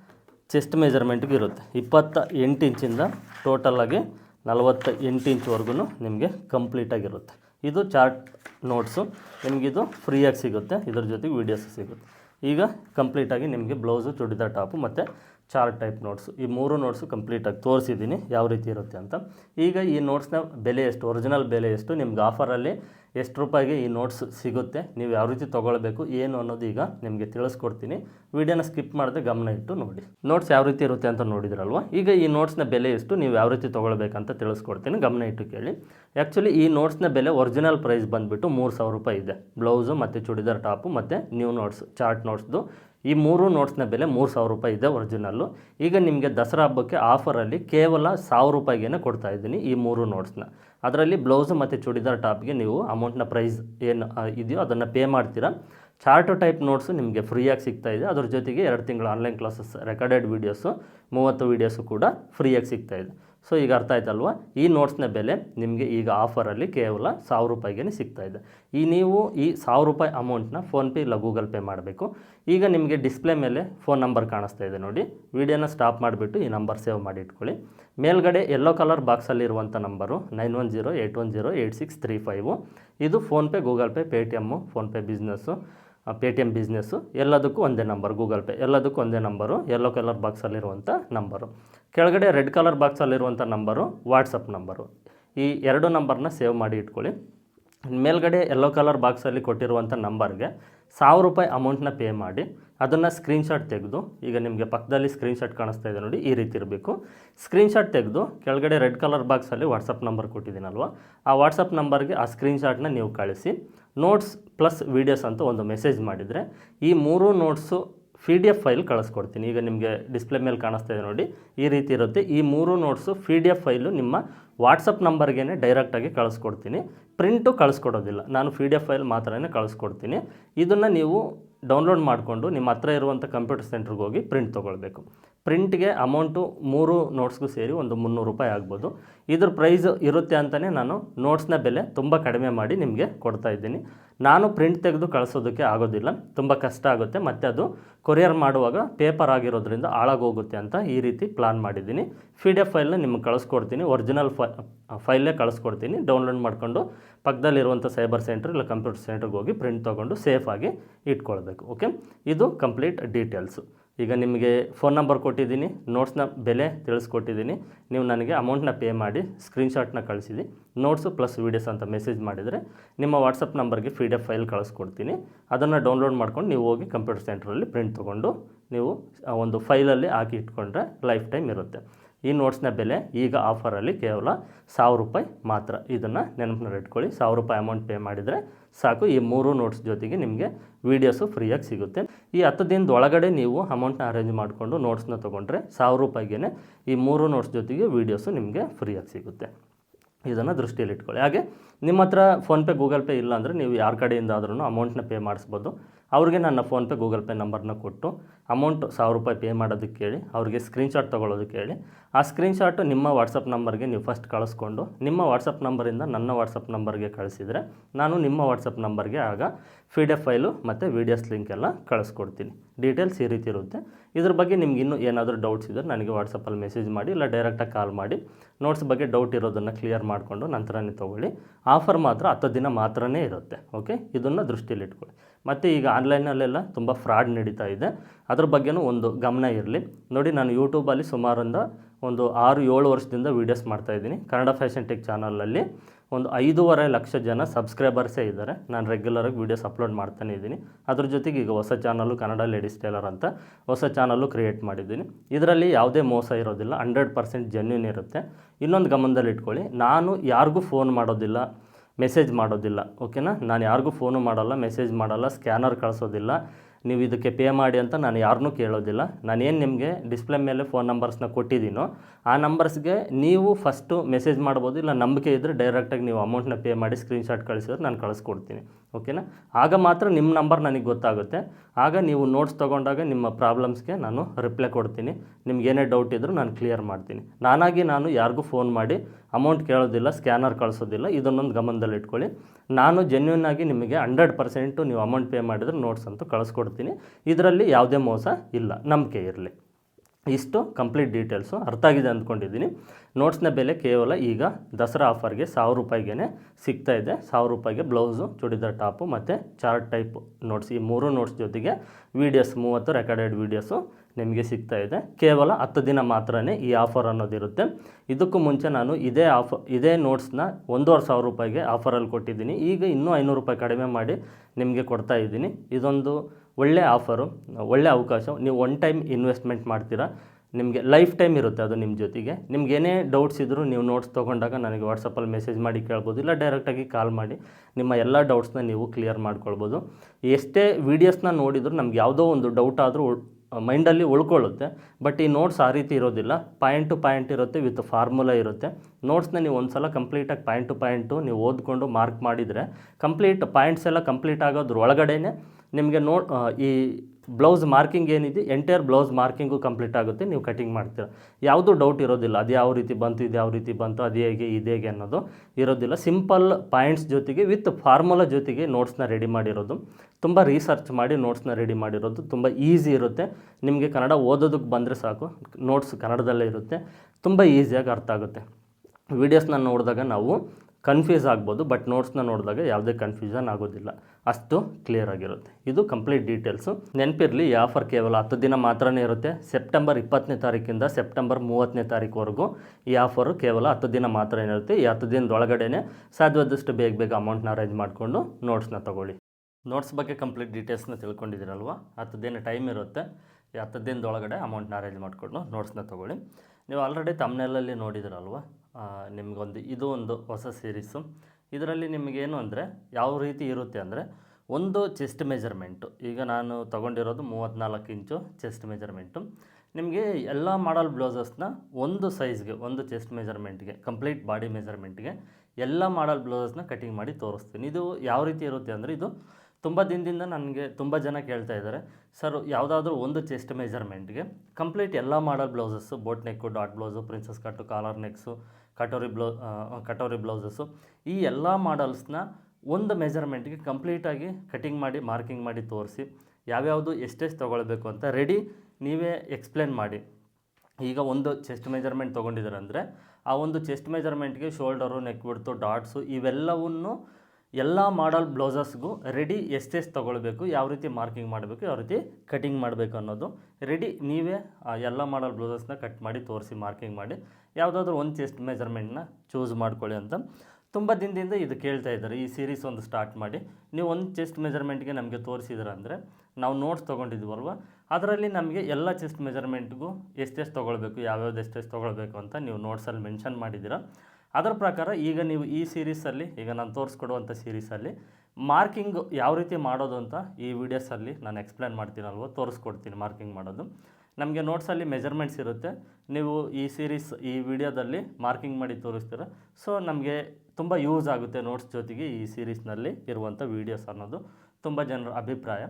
ಚೆಸ್ಟ್ ಮೆಜರ್ಮೆಂಟ್ಗೆ ಇರುತ್ತೆ. ಇಪ್ಪತ್ತ ಎಂಟು ಇಂಚಿಂದ ಟೋಟಲಾಗಿ ನಲವತ್ತ ಎಂಟು ಇಂಚ್ವರೆಗೂ ನಿಮಗೆ ಕಂಪ್ಲೀಟಾಗಿರುತ್ತೆ ಇದು ಚಾರ್ಟ್ ನೋಟ್ಸು ನಿಮಗಿದು ಫ್ರೀಯಾಗಿ ಸಿಗುತ್ತೆ. ಇದ್ರ ಜೊತೆಗೆ ವೀಡಿಯೋಸ್ ಸಿಗುತ್ತೆ. ಈಗ ಕಂಪ್ಲೀಟಾಗಿ ನಿಮಗೆ ಬ್ಲೌಸು ಚೂಡಿದಾರ್ ಟಾಪು ಮತ್ತು ಚಾರ್ಟ್ ಟೈಪ್ ನೋಟ್ಸು, ಈ ಮೂರು ನೋಟ್ಸು ಕಂಪ್ಲೀಟಾಗಿ ತೋರಿಸಿದ್ದೀನಿ ಯಾವ ರೀತಿ ಇರುತ್ತೆ ಅಂತ. ಈಗ ಈ ನೋಟ್ಸ್ನ ಬೆಲೆ ಎಷ್ಟು, ಒರಿಜಿನಲ್ ಬೆಲೆ ಎಷ್ಟು, ನಿಮ್ಗೆ ಆಫರಲ್ಲಿ ಎಷ್ಟು ರೂಪಾಯಿಗೆ ಈ ನೋಟ್ಸ್ ಸಿಗುತ್ತೆ, ನೀವು ಯಾವ ರೀತಿ ತೊಗೊಳ್ಬೇಕು, ಏನು ಅನ್ನೋದು ಈಗ ನಿಮಗೆ ತಿಳಿಸ್ಕೊಡ್ತೀನಿ. ವಿಡಿಯೋನ ಸ್ಕಿಪ್ ಮಾಡದೆ ಗಮನ ಇಟ್ಟು ನೋಡಿ. ನೋಟ್ಸ್ ಯಾವ ರೀತಿ ಇರುತ್ತೆ ಅಂತ ನೋಡಿದ್ರಲ್ವ? ಈಗ ಈ ನೋಟ್ಸ್ನ ಬೆಲೆ ಎಷ್ಟು, ನೀವು ಯಾವ ರೀತಿ ತೊಗೊಳ್ಬೇಕಂತ ತಿಳಿಸ್ಕೊಡ್ತೀನಿ, ಗಮನ ಇಟ್ಟು ಕೇಳಿ. ಆ್ಯಕ್ಚುಲಿ ಈ ನೋಟ್ಸ್ನ ಬೆಲೆ ಒರಿಜಿನಲ್ ಪ್ರೈಸ್ ಬಂದುಬಿಟ್ಟು ಮೂರು ಸಾವಿರ ರೂಪಾಯಿ ಇದೆ. ಬ್ಲೌಸು ಮತ್ತು ಚೂಡಿದಾರ್ ಟಾಪು ಮತ್ತು ನ್ಯೂ ನೋಟ್ಸ್, ಚಾರ್ಟ್ ನೋಟ್ಸ್ದು. ಈ ಮೂರು ನೋಟ್ಸ್ನ ಬೆಲೆ ಮೂರು ಸಾವಿರ ರೂಪಾಯಿ ಇದೆ ಒರಿಜಿನಲ್ಲು. ಈಗ ನಿಮಗೆ ದಸರಾ ಹಬ್ಬಕ್ಕೆ ಆಫರಲ್ಲಿ ಕೇವಲ ಸಾವಿರ ರೂಪಾಯಿಗೇನೆ ಕೊಡ್ತಾ ಇದ್ದೀನಿ ಈ ಮೂರು ನೋಟ್ಸ್ನ. ಅದರಲ್ಲಿ ಬ್ಲೌಸು ಮತ್ತು ಚೂಡಿದಾರ್ ಟಾಪ್ಗೆ ನೀವು ಅಮೌಂಟ್ನ ಪ್ರೈಸ್ ಏನು ಇದೆಯೋ ಅದನ್ನು ಪೇ ಮಾಡ್ತೀರಾ. ಚಾರ್ಟು ಟೈಪ್ ನೋಟ್ಸು ನಿಮಗೆ ಫ್ರೀಯಾಗಿ ಸಿಗ್ತಾ ಇದೆ. ಅದ್ರ ಜೊತೆಗೆ ಎರಡು ತಿಂಗಳು ಆನ್ಲೈನ್ ಕ್ಲಾಸಸ್ ರೆಕಾರ್ಡೆಡ್ ವೀಡಿಯೋಸು, ಮೂವತ್ತು ವೀಡಿಯೋಸು ಕೂಡ ಫ್ರೀಯಾಗಿ ಸಿಗ್ತಾ ಇದೆ. ಸೊ ಈಗ ಅರ್ಥ ಆಯ್ತಲ್ವಾ? ಈ ನೋಟ್ಸ್ನ ಬೆಲೆ ನಿಮಗೆ ಈಗ ಆಫರಲ್ಲಿ ಕೇವಲ ಸಾವಿರ ರೂಪಾಯಿಗೆ ಸಿಗ್ತಾ ಇದೆ. ಈ ನೀವು ಈ ಸಾವಿರ ರೂಪಾಯಿ ಅಮೌಂಟ್ನ ಫೋನ್ಪೇ ಇಲ್ಲ ಗೂಗಲ್ ಪೇ ಮಾಡಬೇಕು. ಈಗ ನಿಮಗೆ ಡಿಸ್ಪ್ಲೇ ಮೇಲೆ ಫೋನ್ ನಂಬರ್ ಕಾಣಿಸ್ತಾ ಇದೆ ನೋಡಿ. ವಿಡಿಯೋನ ಸ್ಟಾಪ್ ಮಾಡಿಬಿಟ್ಟು ಈ ನಂಬರ್ ಸೇವ್ ಮಾಡಿ ಇಟ್ಕೊಳ್ಳಿ. ಮೇಲ್ಗಡೆ yellow colour ಬಾಕ್ಸಲ್ಲಿರುವಂಥ number nine one zero eight one zero eight six three five ಇದು PhonePe Google Pay Paytm PhonePe business Paytm business ಎಲ್ಲದಕ್ಕೂ ಒಂದೇ ನಂಬರ್ ಗೂಗಲ್ ಪೇ ಎಲ್ಲದಕ್ಕೂ ಒಂದೇ ನಂಬರು ಎಲ್ಲೋ ಕಲರ್ ಬಾಕ್ಸಲ್ಲಿರುವಂಥ ನಂಬರು ಕೆಳಗಡೆ ರೆಡ್ ಕಲರ್ ಬಾಕ್ಸಲ್ಲಿರುವಂಥ ನಂಬರು ವಾಟ್ಸಪ್ ನಂಬರು ಈ ಎರಡು ನಂಬರ್ನ ಸೇವ್ ಮಾಡಿ ಇಟ್ಕೊಳ್ಳಿ. ಮೇಲ್ಗಡೆ ಎಲ್ಲೋ ಕಲರ್ ಬಾಕ್ಸಲ್ಲಿ ಕೊಟ್ಟಿರುವಂಥ ನಂಬರ್ಗೆ ಸಾವಿರ ರೂಪಾಯಿ ಅಮೌಂಟ್ನ ಪೇ ಮಾಡಿ, ಅದನ್ನು ಸ್ಕ್ರೀನ್ಶಾಟ್ ತೆಗೆದು, ಈಗ ನಿಮಗೆ ಪಕ್ಕದಲ್ಲಿ ಸ್ಕ್ರೀನ್ಶಾಟ್ ಕಾಣಿಸ್ತಾ ಇದೆ ನೋಡಿ, ಈ ರೀತಿ ಇರಬೇಕು. ಸ್ಕ್ರೀನ್ಶಾಟ್ ತೆಗೆದು, ಕೆಳಗಡೆ ರೆಡ್ ಕಲರ್ ಬಾಕ್ಸಲ್ಲಿ ವಾಟ್ಸಪ್ ನಂಬರ್ ಕೊಟ್ಟಿದ್ದೀನಲ್ವ, ಆ ವಾಟ್ಸಪ್ ನಂಬರ್ಗೆ ಆ ಸ್ಕ್ರೀನ್ಶಾಟ್ನ ನೀವು ಕಳಿಸಿ. ನೋಟ್ಸ್ ಪ್ಲಸ್ ವೀಡಿಯೋಸ್ ಅಂತ ಒಂದು ಮೆಸೇಜ್ ಮಾಡಿದರೆ, ಈ ಮೂರು notes P D F file ಕಳಿಸ್ಕೊಡ್ತೀನಿ. ಈಗ ನಿಮಗೆ ಡಿಸ್ಪ್ಲೇ ಮೇಲೆ ಕಾಣಿಸ್ತಾ ಇದೆ ನೋಡಿ, ಈ ರೀತಿ ಇರುತ್ತೆ. ಈ ಮೂರು notes P D F file ನಿಮ್ಮ ವಾಟ್ಸಪ್ ನಂಬರ್ಗೆ ಡೈರೆಕ್ಟಾಗಿ ಕಳಿಸ್ಕೊಡ್ತೀನಿ. ಪ್ರಿಂಟು ಕಳಿಸ್ಕೊಡೋದಿಲ್ಲ. ನಾನು ಪಿ ಡಿ ಎಫ್ ಫೈಲ್ ಮಾತ್ರನೇ ಕಳಿಸ್ಕೊಡ್ತೀನಿ. ಇದನ್ನು ನೀವು ಡೌನ್ಲೋಡ್ ಮಾಡಿಕೊಂಡು ನಿಮ್ಮ ಹತ್ರ ಇರುವಂಥ ಕಂಪ್ಯೂಟರ್ ಸೆಂಟ್ರಿಗೆ ಹೋಗಿ ಪ್ರಿಂಟ್ ತೊಗೊಳ್ಬೇಕು. ಪ್ರಿಂಟ್ಗೆ ಅಮೌಂಟು ಮೂರು ನೋಟ್ಸ್ಗೂ ಸೇರಿ ಒಂದು ಮುನ್ನೂರು ರೂಪಾಯಿ ಆಗ್ಬೋದು. ಇದ್ರ ಪ್ರೈಸ್ ಇರುತ್ತೆ ಅಂತಲೇ ನಾನು ನೋಟ್ಸ್ನ ಬೆಲೆ ತುಂಬ ಕಡಿಮೆ ಮಾಡಿ ನಿಮಗೆ ಕೊಡ್ತಾ ಇದ್ದೀನಿ. ನಾನು ಪ್ರಿಂಟ್ ತೆಗೆದು ಕಳಿಸೋದಕ್ಕೆ ಆಗೋದಿಲ್ಲ. ತುಂಬ ಕಷ್ಟ ಆಗುತ್ತೆ. ಮತ್ತು ಅದು ಕೊರಿಯರ್ ಮಾಡುವಾಗ ಪೇಪರ್ ಆಗಿರೋದ್ರಿಂದ ಹಾಳಾಗೋಗುತ್ತೆ ಅಂತ ಈ ರೀತಿ ಪ್ಲಾನ್ ಮಾಡಿದ್ದೀನಿ. ಪಿ ಡಿ ಎಫ್ ಫೈಲ್ನ ನಿಮ್ಗೆ ಕಳಿಸ್ಕೊಡ್ತೀನಿ. ಒರಿಜಿನಲ್ ಫೈ ಫೈಲೇ ಕಳಿಸ್ಕೊಡ್ತೀನಿ. ಡೌನ್ಲೋಡ್ ಮಾಡಿಕೊಂಡು ಪಕ್ಕದಲ್ಲಿರುವಂಥ ಸೈಬರ್ ಸೆಂಟ್ರ್ ಇಲ್ಲ ಕಂಪ್ಯೂಟರ್ ಸೆಂಟ್ರಿಗೆ ಹೋಗಿ ಪ್ರಿಂಟ್ ತೊಗೊಂಡು ಸೇಫಾಗಿ ಇಟ್ಕೊಳ್ಬೇಕು. ಓಕೆ ಇದು ಕಂಪ್ಲೀಟ್ ಡೀಟೇಲ್ಸು ಈಗ ನಿಮಗೆ ಫೋನ್ ನಂಬರ್ ಕೊಟ್ಟಿದ್ದೀನಿ ನೋಟ್ಸ್ನ ಬೆಲೆ ತಿಳಿಸ್ಕೊಟ್ಟಿದ್ದೀನಿ. ನೀವು ನನಗೆ ಅಮೌಂಟ್ನ ಪೇ ಮಾಡಿ ಸ್ಕ್ರೀನ್ಶಾಟ್ನ ಕಳಿಸಿದಿ ನೋಟ್ಸು ಪ್ಲಸ್ ವೀಡಿಯೋಸ್ ಅಂತ ಮೆಸೇಜ್ ಮಾಡಿದರೆ ನಿಮ್ಮ ವಾಟ್ಸಪ್ ನಂಬರ್ಗೆ ಪಿ ಡಿ ಎಫ್ ಫೈಲ್ ಕಳಿಸ್ಕೊಡ್ತೀನಿ. ಅದನ್ನು ಡೌನ್ಲೋಡ್ ಮಾಡ್ಕೊಂಡು ನೀವು ಹೋಗಿ ಕಂಪ್ಯೂಟರ್ ಸೆಂಟ್ರಲ್ಲಿ ಪ್ರಿಂಟ್ ತೊಗೊಂಡು ನೀವು ಒಂದು ಫೈಲಲ್ಲಿ ಹಾಕಿ ಇಟ್ಕೊಂಡ್ರೆ ಲೈಫ್ ಟೈಮ್ ಇರುತ್ತೆ. ಈ ನೋಟ್ಸ್ನ ಬೆಲೆ ಈಗ ಆಫರಲ್ಲಿ ಕೇವಲ ಸಾವಿರ ರೂಪಾಯಿ ಮಾತ್ರ. ಇದನ್ನು ನೆನಪಿನಲ್ಲಿ ಇಟ್ಕೊಳ್ಳಿ ಸಾವಿರ ರೂಪಾಯಿ ಅಮೌಂಟ್ ಪೇ ಮಾಡಿದರೆ ಸಾಕು ಈ ಮೂರು ನೋಟ್ಸ್ ಜೊತೆಗೆ ನಿಮಗೆ ವೀಡಿಯೋಸು ಫ್ರೀಯಾಗಿ ಸಿಗುತ್ತೆ. ಈ ಹತ್ತು ದಿನದ ಒಳಗಡೆ ನೀವು ಅಮೌಂಟ್ನ ಅರೇಂಜ್ ಮಾಡಿಕೊಂಡು ನೋಟ್ಸ್ನ ತೊಗೊಂಡ್ರೆ ಸಾವಿರ ರೂಪಾಯಿಗೆ ಈ ಮೂರು ನೋಟ್ಸ್ ಜೊತೆಗೆ ವೀಡಿಯೋಸು ನಿಮಗೆ ಫ್ರೀಯಾಗಿ ಸಿಗುತ್ತೆ. ಇದನ್ನು ದೃಷ್ಟಿಯಲ್ಲಿ ಇಟ್ಕೊಳ್ಳಿ ಹಾಗೆ ನಿಮ್ಮ ಹತ್ರ ಫೋನ್ಪೇ ಗೂಗಲ್ ಪೇ ಇಲ್ಲ ಅಂದರೆ ನೀವು ಯಾರ ಕಡೆಯಿಂದ ಆದ್ರೂ ಅಮೌಂಟ್ನ ಪೇ ಮಾಡಿಸ್ಬೋದು. ಅವ್ರಿಗೆ ನನ್ನ ಫೋನ್ಪೇ ಗೂಗಲ್ ಪೇ ನಂಬರ್ನ ಕೊಟ್ಟು ಅಮೌಂಟ್ ಸಾವಿರ ರೂಪಾಯಿ ಪೇ ಮಾಡೋದಕ್ಕೆ ಹೇಳಿ, ಅವ್ರಿಗೆ ಸ್ಕ್ರೀನ್ಶಾಟ್ ತೊಗೊಳೋದಕ್ಕೆ ಹೇಳಿ, ಆ ಸ್ಕ್ರೀನ್ಶಾಟು ನಿಮ್ಮ ವಾಟ್ಸಪ್ ನಂಬರ್ಗೆ ನೀವು ಫಸ್ಟ್ ಕಳಿಸ್ಕೊಂಡು, ನಿಮ್ಮ ವಾಟ್ಸಪ್ ನಂಬರಿಂದ ನನ್ನ ವಾಟ್ಸಪ್ ನಂಬರ್ಗೆ ಕಳಿಸಿದರೆ ನಾನು ನಿಮ್ಮ ವಾಟ್ಸಪ್ ನಂಬರ್ಗೆ ಆಗ ಪಿ ಡಿ ಎಫ್ ಫೈಲು ಮತ್ತು ವಿಡಿಯೋಸ್ ಲಿಂಕ್ ಎಲ್ಲ ಕಳಿಸ್ಕೊಡ್ತೀನಿ. ಡೀಟೇಲ್ಸ್ ಈ ರೀತಿ ಇರುತ್ತೆ. ಇದ್ರ ಬಗ್ಗೆ ನಿಮ್ಗೆ ಇನ್ನೂ ಏನಾದರೂ ಡೌಟ್ಸ್ ಇದ್ದರೆ ನನಗೆ ವಾಟ್ಸಪ್ಪಲ್ಲಿ ಮೆಸೇಜ್ ಮಾಡಿ, ಇಲ್ಲ ಡೈರೆಕ್ಟಾಗಿ ಕಾಲ್ ಮಾಡಿ ನೋಟ್ಸ್ ಬಗ್ಗೆ ಡೌಟ್ ಇರೋದನ್ನು ಕ್ಲಿಯರ್ ಮಾಡಿಕೊಂಡು ನಂತರನೇ ತೊಗೊಳ್ಳಿ. ಆಫರ್ ಮಾತ್ರ ಹತ್ತು ದಿನ ಮಾತ್ರನೇ ಇರುತ್ತೆ. ಓಕೆ ಇದನ್ನು ದೃಷ್ಟಿಯಲ್ಲಿ ಇಟ್ಕೊಳ್ಳಿ. ಮತ್ತು ಈಗ ಆನ್ಲೈನಲ್ಲೆಲ್ಲ ತುಂಬ ಫ್ರಾಡ್ ನಡೀತಾ ಇದೆ. ಅದ್ರ ಬಗ್ಗೆನೂ ಒಂದು ಗಮನ ಇರಲಿ. ನೋಡಿ, ನಾನು ಯೂಟ್ಯೂಬಲ್ಲಿ ಸುಮಾರಿಂದ ಒಂದು ಆರು, ಏಳು ವರ್ಷದಿಂದ ವೀಡಿಯೋಸ್ ಮಾಡ್ತಾಯಿದ್ದೀನಿ ಕನ್ನಡ ಫ್ಯಾಷನ್ ಟೆಕ್ ಚಾನಲಲ್ಲಿ ಒಂದು ಐದೂವರೆ ಲಕ್ಷ ಜನ ಸಬ್ಸ್ಕ್ರೈಬರ್ಸೇ ಇದ್ದಾರೆ. ನಾನು ರೆಗ್ಯುಲರಾಗಿ ವೀಡಿಯೋಸ್ ಅಪ್ಲೋಡ್ ಮಾಡ್ತಾನೆ ಇದ್ದೀನಿ. ಅದ್ರ ಜೊತೆಗೆ ಈಗ ಹೊಸ ಚಾನಲು ಕನ್ನಡ ಲೇಡೀಸ್ ಟೇಲರ್ ಅಂತ ಹೊಸ ಚಾನಲ್ಲು ಕ್ರಿಯೇಟ್ ಮಾಡಿದ್ದೀನಿ. ಇದರಲ್ಲಿ ಯಾವುದೇ ಮೋಸ ಇರೋದಿಲ್ಲ. ಹಂಡ್ರೆಡ್ ಪರ್ಸೆಂಟ್ ಜೆನ್ಯೂನ್ ಇರುತ್ತೆ. ಇನ್ನೊಂದು ಗಮನದಲ್ಲಿ ಇಟ್ಕೊಳ್ಳಿ ನಾನು ಯಾರಿಗೂ ಫೋನ್ ಮಾಡೋದಿಲ್ಲ. ಮೆಸೇಜ್ ಮಾಡೋದಿಲ್ಲ, ಓಕೆನಾ? ನಾನು ಯಾರಿಗೂ ಫೋನು ಮಾಡಲ್ಲ, ಮೆಸೇಜ್ ಮಾಡಲ್ಲ, ಸ್ಕ್ಯಾನರ್ ಕಳಿಸೋದಿಲ್ಲ. ನೀವು ಇದಕ್ಕೆ ಪೇ ಮಾಡಿ ಅಂತ ನಾನು ಯಾರನ್ನೂ ಕೇಳೋದಿಲ್ಲ. ನಾನೇನು ನಿಮಗೆ ಡಿಸ್ಪ್ಲೇ ಮೇಲೆ ಫೋನ್ ನಂಬರ್ಸ್ನ ಕೊಟ್ಟಿದ್ದೀನೋ, ಆ ನಂಬರ್ಸ್ಗೆ ನೀವು ಫಸ್ಟು ಮೆಸೇಜ್ ಮಾಡ್ಬೋದು, ಇಲ್ಲ ನಂಬಿಕೆ ಇದ್ದರೆ ಡೈರೆಕ್ಟಾಗಿ ನೀವು ಅಮೌಂಟ್ನ ಪೇ ಮಾಡಿ ಸ್ಕ್ರೀನ್ಶಾಟ್ ಕಳಿಸಿದ್ರೆ ನಾನು ಕಳಿಸ್ಕೊಡ್ತೀನಿ. ಓಕೆನಾ? ಆಗ ಮಾತ್ರ ನಿಮ್ಮ ನಂಬರ್ ನನಗೆ ಗೊತ್ತಾಗುತ್ತೆ. ಆಗ ನೀವು ನೋಟ್ಸ್ ತೊಗೊಂಡಾಗ ನಿಮ್ಮ ಪ್ರಾಬ್ಲಮ್ಸ್ಗೆ ನಾನು ರಿಪ್ಲೈ ಕೊಡ್ತೀನಿ. ನಿಮ್ಗೆ ಏನೇ ಡೌಟ್ ಇದ್ದರೂ ನಾನು ಕ್ಲಿಯರ್ ಮಾಡ್ತೀನಿ. ನಾನಾಗಿ ನಾನು ಯಾರಿಗೂ ಫೋನ್ ಮಾಡಿ ಅಮೌಂಟ್ ಕೇಳೋದಿಲ್ಲ ಸ್ಕ್ಯಾನರ್ ಕಳಿಸೋದಿಲ್ಲ, ಇದನ್ನೊಂದು ಗಮನದಲ್ಲಿ ಇಟ್ಕೊಳ್ಳಿ. ನಾನು ಜೆನ್ಯೂನ್ ಆಗಿ ನಿಮಗೆ ಹಂಡ್ರೆಡ್ ಪರ್ಸೆಂಟು ನೀವು ಅಮೌಂಟ್ ಪೇ ಮಾಡಿದ್ರೆ ನೋಟ್ಸ್ ಅಂತೂ ಕಳಿಸ್ಕೊಡ್ತೀನಿ. ಇದರಲ್ಲಿ ಯಾವುದೇ ಮೋಸ ಇಲ್ಲ. ನಂಬಿಕೆ ಇರಲಿ. ಇಷ್ಟು ಕಂಪ್ಲೀಟ್ ಡೀಟೇಲ್ಸು ಅರ್ಥ ಆಗಿದೆ ಅಂದ್ಕೊಂಡಿದ್ದೀನಿ. ನೋಟ್ಸ್ನ ಬೆಲೆ ಕೇವಲ ಈಗ ದಸರಾ ಆಫರ್ಗೆ ಸಾವಿರ ರೂಪಾಯಿಗೆ ಸಿಗ್ತಾ ಇದೆ. ಸಾವಿರ ರೂಪಾಯಿಗೆ ಬ್ಲೌಸು ಚೂಡಿದಾರ್ ಟಾಪು ಮತ್ತು ಚಾರ್ಟ್ ಟೈಪ್ ನೋಟ್ಸ್ ಈ ಮೂರು ನೋಟ್ಸ್ ಜೊತೆಗೆ ವೀಡಿಯೋಸ್ ಮೂವತ್ತು ರೆಕಾರ್ಡೆಡ್ ವೀಡಿಯೋಸು ನಿಮಗೆ ಸಿಗ್ತಾ ಇದೆ. ಕೇವಲ ಹತ್ತು ದಿನ ಮಾತ್ರನೇ ಈ ಆಫರ್ ಅನ್ನೋದಿರುತ್ತೆ ಇದಕ್ಕೂ ಮುಂಚೆ ನಾನು ಇದೇ ಆಫ ಇದೇ ನೋಟ್ಸ್ನ ಒಂದೂವರೆ ಸಾವಿರ ರೂಪಾಯಿಗೆ ಆಫರಲ್ಲಿ ಕೊಟ್ಟಿದ್ದೀನಿ. ಈಗ ಇನ್ನೂ ಐನೂರು ರೂಪಾಯಿ ಕಡಿಮೆ ಮಾಡಿ ನಿಮಗೆ ಕೊಡ್ತಾ ಇದ್ದೀನಿ. ಇದೊಂದು ಒಳ್ಳೆ ಆಫರು, ಒಳ್ಳೆ ಅವಕಾಶ, ನೀವು ಒನ್ ಟೈಮ್ ಇನ್ವೆಸ್ಟ್ಮೆಂಟ್ ಮಾಡ್ತೀರಾ, ನಿಮಗೆ ಲೈಫ್ ಟೈಮ್ ಇರುತ್ತೆ ಅದು ನಿಮ್ಮ ಜೊತೆಗೆ. ನಿಮ್ಗೆ ಏನೇ ಡೌಟ್ಸ್ ಇದ್ದರೂ ನೀವು ನೋಟ್ಸ್ ತೊಗೊಂಡಾಗ ನನಗೆ ವಾಟ್ಸಪ್ಪಲ್ಲಿ ಮೆಸೇಜ್ ಮಾಡಿ ಕೇಳ್ಬೋದು, ಇಲ್ಲ ಡೈರೆಕ್ಟಾಗಿ ಕಾಲ್ ಮಾಡಿ ನಿಮ್ಮ ಎಲ್ಲ ಡೌಟ್ಸ್ನ ನೀವು ಕ್ಲಿಯರ್ ಮಾಡ್ಕೊಳ್ಬೋದು. ಎಷ್ಟೇ ವೀಡಿಯೋಸ್ನ ನೋಡಿದರೂ ನಮ್ಗೆ ಯಾವುದೋ ಒಂದು ಡೌಟ್ ಆದರೂ ಮೈಂಡಲ್ಲಿ ಉಳ್ಕೊಳ್ಳುತ್ತೆ. ಬಟ್ ಈ ನೋಟ್ಸ್ ಆ ರೀತಿ ಇರೋದಿಲ್ಲ. ಪಾಯಿಂಟ್ ಟು ಪಾಯಿಂಟ್ ಇರುತ್ತೆ ವಿತ್ ಫಾರ್ಮುಲಾ ಇರುತ್ತೆ. ನೋಟ್ಸ್ನ ನೀವು ಒಂದು ಸಲ ಕಂಪ್ಲೀಟಾಗಿ ಪಾಯಿಂಟ್ ಟು ಪಾಯಿಂಟು ನೀವು ಓದ್ಕೊಂಡು ಮಾರ್ಕ್ ಮಾಡಿದರೆ ಕಂಪ್ಲೀಟ್ ಪಾಯಿಂಟ್ಸ್ ಎಲ್ಲ ಕಂಪ್ಲೀಟ್ ಆಗೋದ್ರ ಒಳಗಡೆನೆ ನಿಮಗೆ ನೋ ಈ ಬ್ಲೌಸ್ ಮಾರ್ಕಿಂಗ್ ಏನಿದೆ, ಎಂಟೈರ್ ಬ್ಲೌಸ್ ಮಾರ್ಕಿಂಗು ಕಂಪ್ಲೀಟ್ ಆಗುತ್ತೆ, ನೀವು ಕಟಿಂಗ್ ಮಾಡ್ತೀರ. ಯಾವುದೂ ಡೌಟ್ ಇರೋದಿಲ್ಲ, ಅದು ಯಾವ ರೀತಿ ಬಂತು, ಇದು ಯಾವ ರೀತಿ ಬಂತು, ಅದು ಹೇಗೆ, ಇದು ಹೇಗೆ ಅನ್ನೋದು ಇರೋದಿಲ್ಲ. ಸಿಂಪಲ್ ಪಾಯಿಂಟ್ಸ್ ಜೊತೆಗೆ ವಿತ್ ಫಾರ್ಮುಲಾ ಜೊತೆಗೆ ನೋಟ್ಸ್ನ ರೆಡಿ ಮಾಡಿರೋದು. ತುಂಬ ರಿಸರ್ಚ್ ಮಾಡಿ ನೋಟ್ಸ್ನ ರೆಡಿ ಮಾಡಿರೋದು. ತುಂಬ ಈಸಿ ಇರುತ್ತೆ. ನಿಮಗೆ ಕನ್ನಡ ಓದೋದಕ್ಕೆ ಬಂದರೆ ಸಾಕು. ನೋಟ್ಸ್ ಕನ್ನಡದಲ್ಲೇ ಇರುತ್ತೆ. ತುಂಬ ಈಸಿಯಾಗಿ ಅರ್ಥ ಆಗುತ್ತೆ. ವೀಡಿಯೋಸ್ನ ನೋಡಿದಾಗ ನಾವು ಕನ್ಫ್ಯೂಸ್ ಆಗ್ಬೋದು ಬಟ್ ನೋಟ್ಸ್ನ ನೋಡಿದಾಗ ಯಾವುದೇ ಕನ್ಫ್ಯೂಷನ್ ಆಗೋದಿಲ್ಲ. ಅಷ್ಟು ಕ್ಲಿಯರ್ ಆಗಿರುತ್ತೆ. ಇದು ಕಂಪ್ಲೀಟ್ ಡೀಟೇಲ್ಸು ನೆನಪಿರಲಿ, ಈ ಆಫರ್ ಕೇವಲ ಹತ್ತು ದಿನ ಮಾತ್ರನೇ ಇರುತ್ತೆ. ಸೆಪ್ಟೆಂಬರ್ ಇಪ್ಪತ್ತನೇ ತಾರೀಕಿಂದ ಸೆಪ್ಟೆಂಬರ್ ಮೂವತ್ತನೇ ತಾರೀಕುವರೆಗೂ ಈ ಆಫರು ಕೇವಲ ಹತ್ತು ದಿನ ಮಾತ್ರ ಇರುತ್ತೆ. ಈ ಹತ್ತು ದಿನದೊಳಗಡೆನೆ ಸಾಧ್ಯವಾದಷ್ಟು ಬೇಗ ಬೇಗ ಅಮೌಂಟ್ನ ಅರೇಂಜ್ ಮಾಡಿಕೊಂಡು ನೋಟ್ಸ್ನ ತೊಗೊಳ್ಳಿ. ನೋಟ್ಸ್ ಬಗ್ಗೆ ಕಂಪ್ಲೀಟ್ ಡೀಟೇಲ್ಸ್ನ ತಿಳ್ಕೊಂಡಿದ್ದೀರಲ್ವ? ಹತ್ತು ದಿನ ಟೈಮ್ ಇರುತ್ತೆ. ಈ ಹತ್ತು ದಿನದೊಳಗಡೆ ಅಮೌಂಟ್ನ ಅರೇಂಜ್ ಮಾಡಿಕೊಂಡು ನೋಟ್ಸ್ನ ತೊಗೊಳ್ಳಿ. ನೀವು ಆಲ್ರೆಡಿ ತಮ್ಮನೆಲ್ಲಲ್ಲಿ ನೋಡಿದಿರಲ್ವ? ನಿಮಗೊಂದು, ಇದು ಒಂದು ಹೊಸ ಸೀರೀಸು ಇದರಲ್ಲಿ ನಿಮಗೇನು ಅಂದರೆ ಯಾವ ರೀತಿ ಇರುತ್ತೆ ಅಂದರೆ ಒಂದು ಚೆಸ್ಟ್ ಮೆಜರ್ಮೆಂಟು ಈಗ ನಾನು ತೊಗೊಂಡಿರೋದು ಮೂವತ್ತ್ನಾಲ್ಕು ಇಂಚು ಚೆಸ್ಟ್ ಮೆಜರ್ಮೆಂಟು ನಿಮಗೆ ಎಲ್ಲ ಮಾಡಲ್ ಬ್ಲೌಸಸ್ನ ಒಂದು ಸೈಜ್ಗೆ ಒಂದು ಚೆಸ್ಟ್ ಮೆಜರ್ಮೆಂಟ್ಗೆ ಕಂಪ್ಲೀಟ್ ಬಾಡಿ ಮೆಜರ್ಮೆಂಟ್ಗೆ ಎಲ್ಲ ಮಾಡಲ್ ಬ್ಲೌಸಸ್ನ ಕಟಿಂಗ್ ಮಾಡಿ ತೋರಿಸ್ತೀನಿ. ಇದು ಯಾವ ರೀತಿ ಇರುತ್ತೆ ಅಂದರೆ ಇದು ತುಂಬ ದಿನದಿಂದ ನನಗೆ ತುಂಬ ಜನ ಕೇಳ್ತಾ ಇದ್ದಾರೆ, ಸರ್, ಯಾವುದಾದ್ರೂ ಒಂದು ಚೆಸ್ಟ್ ಮೆಜರ್ಮೆಂಟ್ಗೆ ಕಂಪ್ಲೀಟ್ ಎಲ್ಲ model blouses boat neck dot blouse princess cut collar necks katori ಬ್ಲೌ katori blouses. ಈ ಎಲ್ಲ ಮಾಡಲ್ಸ್ನ ಒಂದು ಮೆಜರ್ಮೆಂಟ್ಗೆ ಕಂಪ್ಲೀಟಾಗಿ ಕಟಿಂಗ್ ಮಾಡಿ ಮಾರ್ಕಿಂಗ್ ಮಾಡಿ ತೋರಿಸಿ ಯಾವ್ಯಾವುದು ಎಷ್ಟೆಷ್ಟು ತೊಗೊಳ್ಬೇಕು ಅಂತ ರೆಡಿ ನೀವೇ ಎಕ್ಸ್ಪ್ಲೇನ್ ಮಾಡಿ. ಈಗ ಒಂದು ಚೆಸ್ಟ್ ಮೆಜರ್ಮೆಂಟ್ ತೊಗೊಂಡಿದ್ದಾರೆ ಆ ಒಂದು ಚೆಸ್ಟ್ ಮೆಜರ್ಮೆಂಟ್ಗೆ ಶೋಲ್ಡರು ನೆಕ್ ಬಿಡ್ತು ಡಾಟ್ಸು ಇವೆಲ್ಲವನ್ನು ಎಲ್ಲ ಮಾಡಲ್ ಬ್ಲೌಸಸ್ಗೂ ರೆಡಿ ಎಷ್ಟೆಷ್ಟು ತೊಗೊಳ್ಬೇಕು, ಯಾವ ರೀತಿ ಮಾರ್ಕಿಂಗ್ ಮಾಡಬೇಕು, ಯಾವ ರೀತಿ ಕಟಿಂಗ್ ಮಾಡಬೇಕು ಅನ್ನೋದು ರೆಡಿ ನೀವೇ ಎಲ್ಲ ಮಾಡಲ್ ಬ್ಲೌಸಸ್ನ ಕಟ್ ಮಾಡಿ ತೋರಿಸಿ ಮಾರ್ಕಿಂಗ್ ಮಾಡಿ. ಯಾವುದಾದ್ರೂ ಒಂದು ಚೆಸ್ಟ್ ಮೆಜರ್ಮೆಂಟ್ನ ಚೂಸ್ ಮಾಡ್ಕೊಳ್ಳಿ ಅಂತ. ತುಂಬ ದಿನದಿಂದ ಇದು ಕೇಳ್ತಾ ಇದ್ದಾರೆ. ಈ ಸೀರೀಸ್ ಒಂದು ಸ್ಟಾರ್ಟ್ ಮಾಡಿ. ನೀವು ಒಂದು ಚೆಸ್ಟ್ ಮೆಜರ್ಮೆಂಟ್ಗೆ ನಮಗೆ ಅಂದರೆ ನಾವು ನೋಟ್ಸ್ ತೊಗೊಂಡಿದ್ವಲ್ವ ಅದರಲ್ಲಿ ನಮಗೆ ಎಲ್ಲ ಚೆಸ್ಟ್ ಮೆಜರ್ಮೆಂಟ್ಗೂ ಎಷ್ಟೆಷ್ಟು ತೊಗೊಳ್ಬೇಕು, ಯಾವ್ಯಾವ್ದು ಎಷ್ಟೆಷ್ಟು ತೊಗೊಳ್ಬೇಕು ಅಂತ ನೀವು ನೋಟ್ಸಲ್ಲಿ ಮೆನ್ಷನ್ ಮಾಡಿದ್ದೀರ. ಅದರ ಪ್ರಕಾರ ಈಗ ನೀವು ಈ ಸೀರೀಸಲ್ಲಿ ಈಗ ನಾನು ತೋರಿಸ್ಕೊಡುವಂಥ ಸೀರೀಸಲ್ಲಿ ಮಾರ್ಕಿಂಗ್ ಯಾವ ರೀತಿ ಮಾಡೋದು ಅಂತ ಈ ವಿಡಿಯೋಸಲ್ಲಿ ನಾನು ಎಕ್ಸ್ಪ್ಲೇನ್ ಮಾಡ್ತೀನಲ್ವ? ತೋರಿಸ್ಕೊಡ್ತೀನಿ ಮಾರ್ಕಿಂಗ್ ಮಾಡೋದು. ನಮಗೆ ನೋಟ್ಸಲ್ಲಿ ಮೆಜರ್ಮೆಂಟ್ಸ್ ಇರುತ್ತೆ. ನೀವು ಈ ಸೀರೀಸ್ ಈ ವಿಡಿಯೋದಲ್ಲಿ ಮಾರ್ಕಿಂಗ್ ಮಾಡಿ ತೋರಿಸ್ತೀರ. ಸೊ ನಮಗೆ ತುಂಬ ಯೂಸ್ ಆಗುತ್ತೆ ನೋಟ್ಸ್ ಜೊತೆಗೆ ಈ ಸೀರೀಸ್ನಲ್ಲಿ ಇರುವಂಥ ವೀಡಿಯೋಸ್ ಅನ್ನೋದು. ತುಂಬ ಜನರ ಅಭಿಪ್ರಾಯ.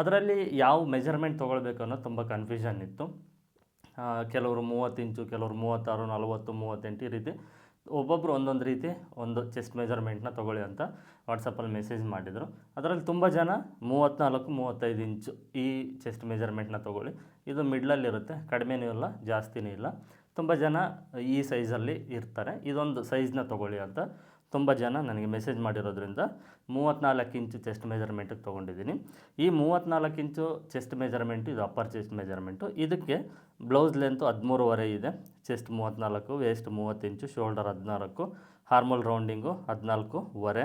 ಅದರಲ್ಲಿ ಯಾವ ಮೆಜರ್ಮೆಂಟ್ ತೊಗೊಳ್ಬೇಕು ಅನ್ನೋದು ತುಂಬ ಕನ್ಫ್ಯೂಷನ್ ಇತ್ತು. ಕೆಲವರು ಮೂವತ್ತು ಇಂಚು, ಕೆಲವರು ಮೂವತ್ತಾರು, ನಲವತ್ತು, ಮೂವತ್ತೆಂಟು ಈ ರೀತಿ. ಒಬ್ಬೊಬ್ಬರು ಒಂದೊಂದು ರೀತಿ ಒಂದು ಚೆಸ್ಟ್ ಮೆಜರ್ಮೆಂಟ್ನ ತೊಗೊಳ್ಳಿ ಅಂತ ವಾಟ್ಸಪ್ಪಲ್ಲಿ ಮೆಸೇಜ್ ಮಾಡಿದರು. ಅದರಲ್ಲಿ ತುಂಬ ಜನ ಮೂವತ್ತ್ನಾಲ್ಕು ಮೂವತ್ತೈದು ಇಂಚು ಈ ಚೆಸ್ಟ್ ಮೆಜರ್ಮೆಂಟ್ನ ತೊಗೊಳ್ಳಿ. ಇದು ಮಿಡ್ಲಲ್ಲಿರುತ್ತೆ ಕಡಿಮೆನೂ ಇಲ್ಲ, ಜಾಸ್ತಿನೂ ಇಲ್ಲ. ತುಂಬ ಜನ ಈ ಸೈಜಲ್ಲಿ ಇರ್ತಾರೆ. ಇದೊಂದು ಸೈಜ್ನ ತೊಗೊಳ್ಳಿ ಅಂತ. ತುಂಬ ಜನ ನನಗೆ ಮೆಸೇಜ್ ಮಾಡಿರೋದ್ರಿಂದ ಮೂವತ್ತ್ನಾಲ್ಕು ಇಂಚು ಚೆಸ್ಟ್ ಮೆಜರ್ಮೆಂಟಿಗೆ ತೊಗೊಂಡಿದ್ದೀನಿ. ಈ ಮೂವತ್ತ್ನಾಲ್ಕು ಇಂಚು ಚೆಸ್ಟ್ ಮೆಜರ್ಮೆಂಟು ಇದು ಅಪ್ಪರ್ ಚೆಸ್ಟ್ ಮೆಜರ್ಮೆಂಟು ಇದಕ್ಕೆ ಬ್ಲೌಸ್ ಲೆಂತು ಹದಿಮೂರುವರೆ ಇದೆ. ಚೆಸ್ಟ್ ಮೂವತ್ತ್ನಾಲ್ಕು ವೇಸ್ಟ್ ಮೂವತ್ತು ಇಂಚು ಶೋಲ್ಡರ್ ಹದಿನಾಲ್ಕು ಹಾರ್ಮಲ್ ರೌಂಡಿಂಗು ಹದಿನಾಲ್ಕೂವರೆ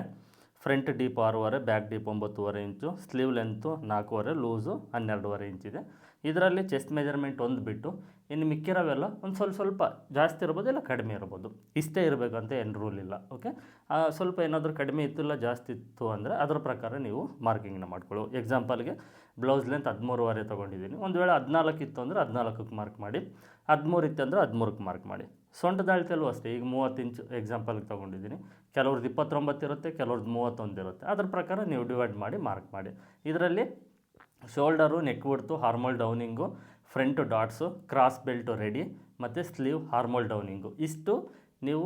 ಫ್ರಂಟ್ ಡೀಪ್ ಆರೂವರೆ ಬ್ಯಾಕ್ ಡೀಪ್ ಒಂಬತ್ತುವರೆ ಇಂಚು ಸ್ಲೀವ್ ಲೆಂತು ನಾಲ್ಕೂವರೆ ಲೂಸು ಹನ್ನೆರಡುವರೆ ಇಂಚಿದೆ ಇದರಲ್ಲಿ ಚೆಸ್ಟ್ ಮೆಜರ್ಮೆಂಟ್ ಒಂದು ಬಿಟ್ಟು ಇನ್ನು ಮಿಕ್ಕಿರೋವೆಲ್ಲ ಒಂದು ಸ್ವಲ್ಪ ಸ್ವಲ್ಪ ಜಾಸ್ತಿ ಇರ್ಬೋದು ಇಲ್ಲ ಕಡಿಮೆ ಇರ್ಬೋದು. ಇಷ್ಟೇ ಇರಬೇಕಂತ ಏನು ರೂಲ್ ಇಲ್ಲ ಓಕೆ ಸ್ವಲ್ಪ ಏನಾದರೂ ಕಡಿಮೆ ಇತ್ತು ಇಲ್ಲ ಜಾಸ್ತಿ ಇತ್ತು ಅಂದರೆ ಅದರ ಪ್ರಕಾರ ನೀವು ಮಾರ್ಕಿಂಗ್ನ ಮಾಡ್ಕೊಳ್ಳಿ. ಎಕ್ಸಾಂಪಲ್ಗೆ ಬ್ಲೌಸ್ ಲೆಂತ್ ಹದಿಮೂರುವರೆ ತೊಗೊಂಡಿದ್ದೀನಿ. ಒಂದು ವೇಳೆ ಹದಿನಾಲ್ಕು ಇತ್ತು ಅಂದರೆ ಹದಿನಾಲ್ಕಕ್ಕೆ ಮಾರ್ಕ್ ಮಾಡಿ. ಹದಿಮೂರು ಇತ್ತು ಅಂದರೆ ಹದಿಮೂರಕ್ಕೆ ಮಾರ್ಕ್ ಮಾಡಿ. ಸೊಂಟದ ಅಳತೆಯಲ್ಲೂ ಅಷ್ಟೇ, ಈಗ ಮೂವತ್ತು ಇಂಚು ಎಕ್ಸಾಂಪಲ್ಗೆ ತೊಗೊಂಡಿದ್ದೀನಿ. ಕೆಲವ್ರದ್ದು ಇಪ್ಪತ್ತೊಂಬತ್ತು ಇರುತ್ತೆ, ಕೆಲವ್ರದ್ದು ಮೂವತ್ತೊಂದು ಇರುತ್ತೆ. ಅದ್ರ ಪ್ರಕಾರ ನೀವು ಡಿವೈಡ್ ಮಾಡಿ ಮಾರ್ಕ್ ಮಾಡಿ. ಇದರಲ್ಲಿ shoulder neck width armhole downing front darts, cross belt ready, ಮತ್ತು ಸ್ಲೀವ್ ಹಾರ್ಮೋಲ್ ಡೌನಿಂಗು. ಇಷ್ಟು ನೀವು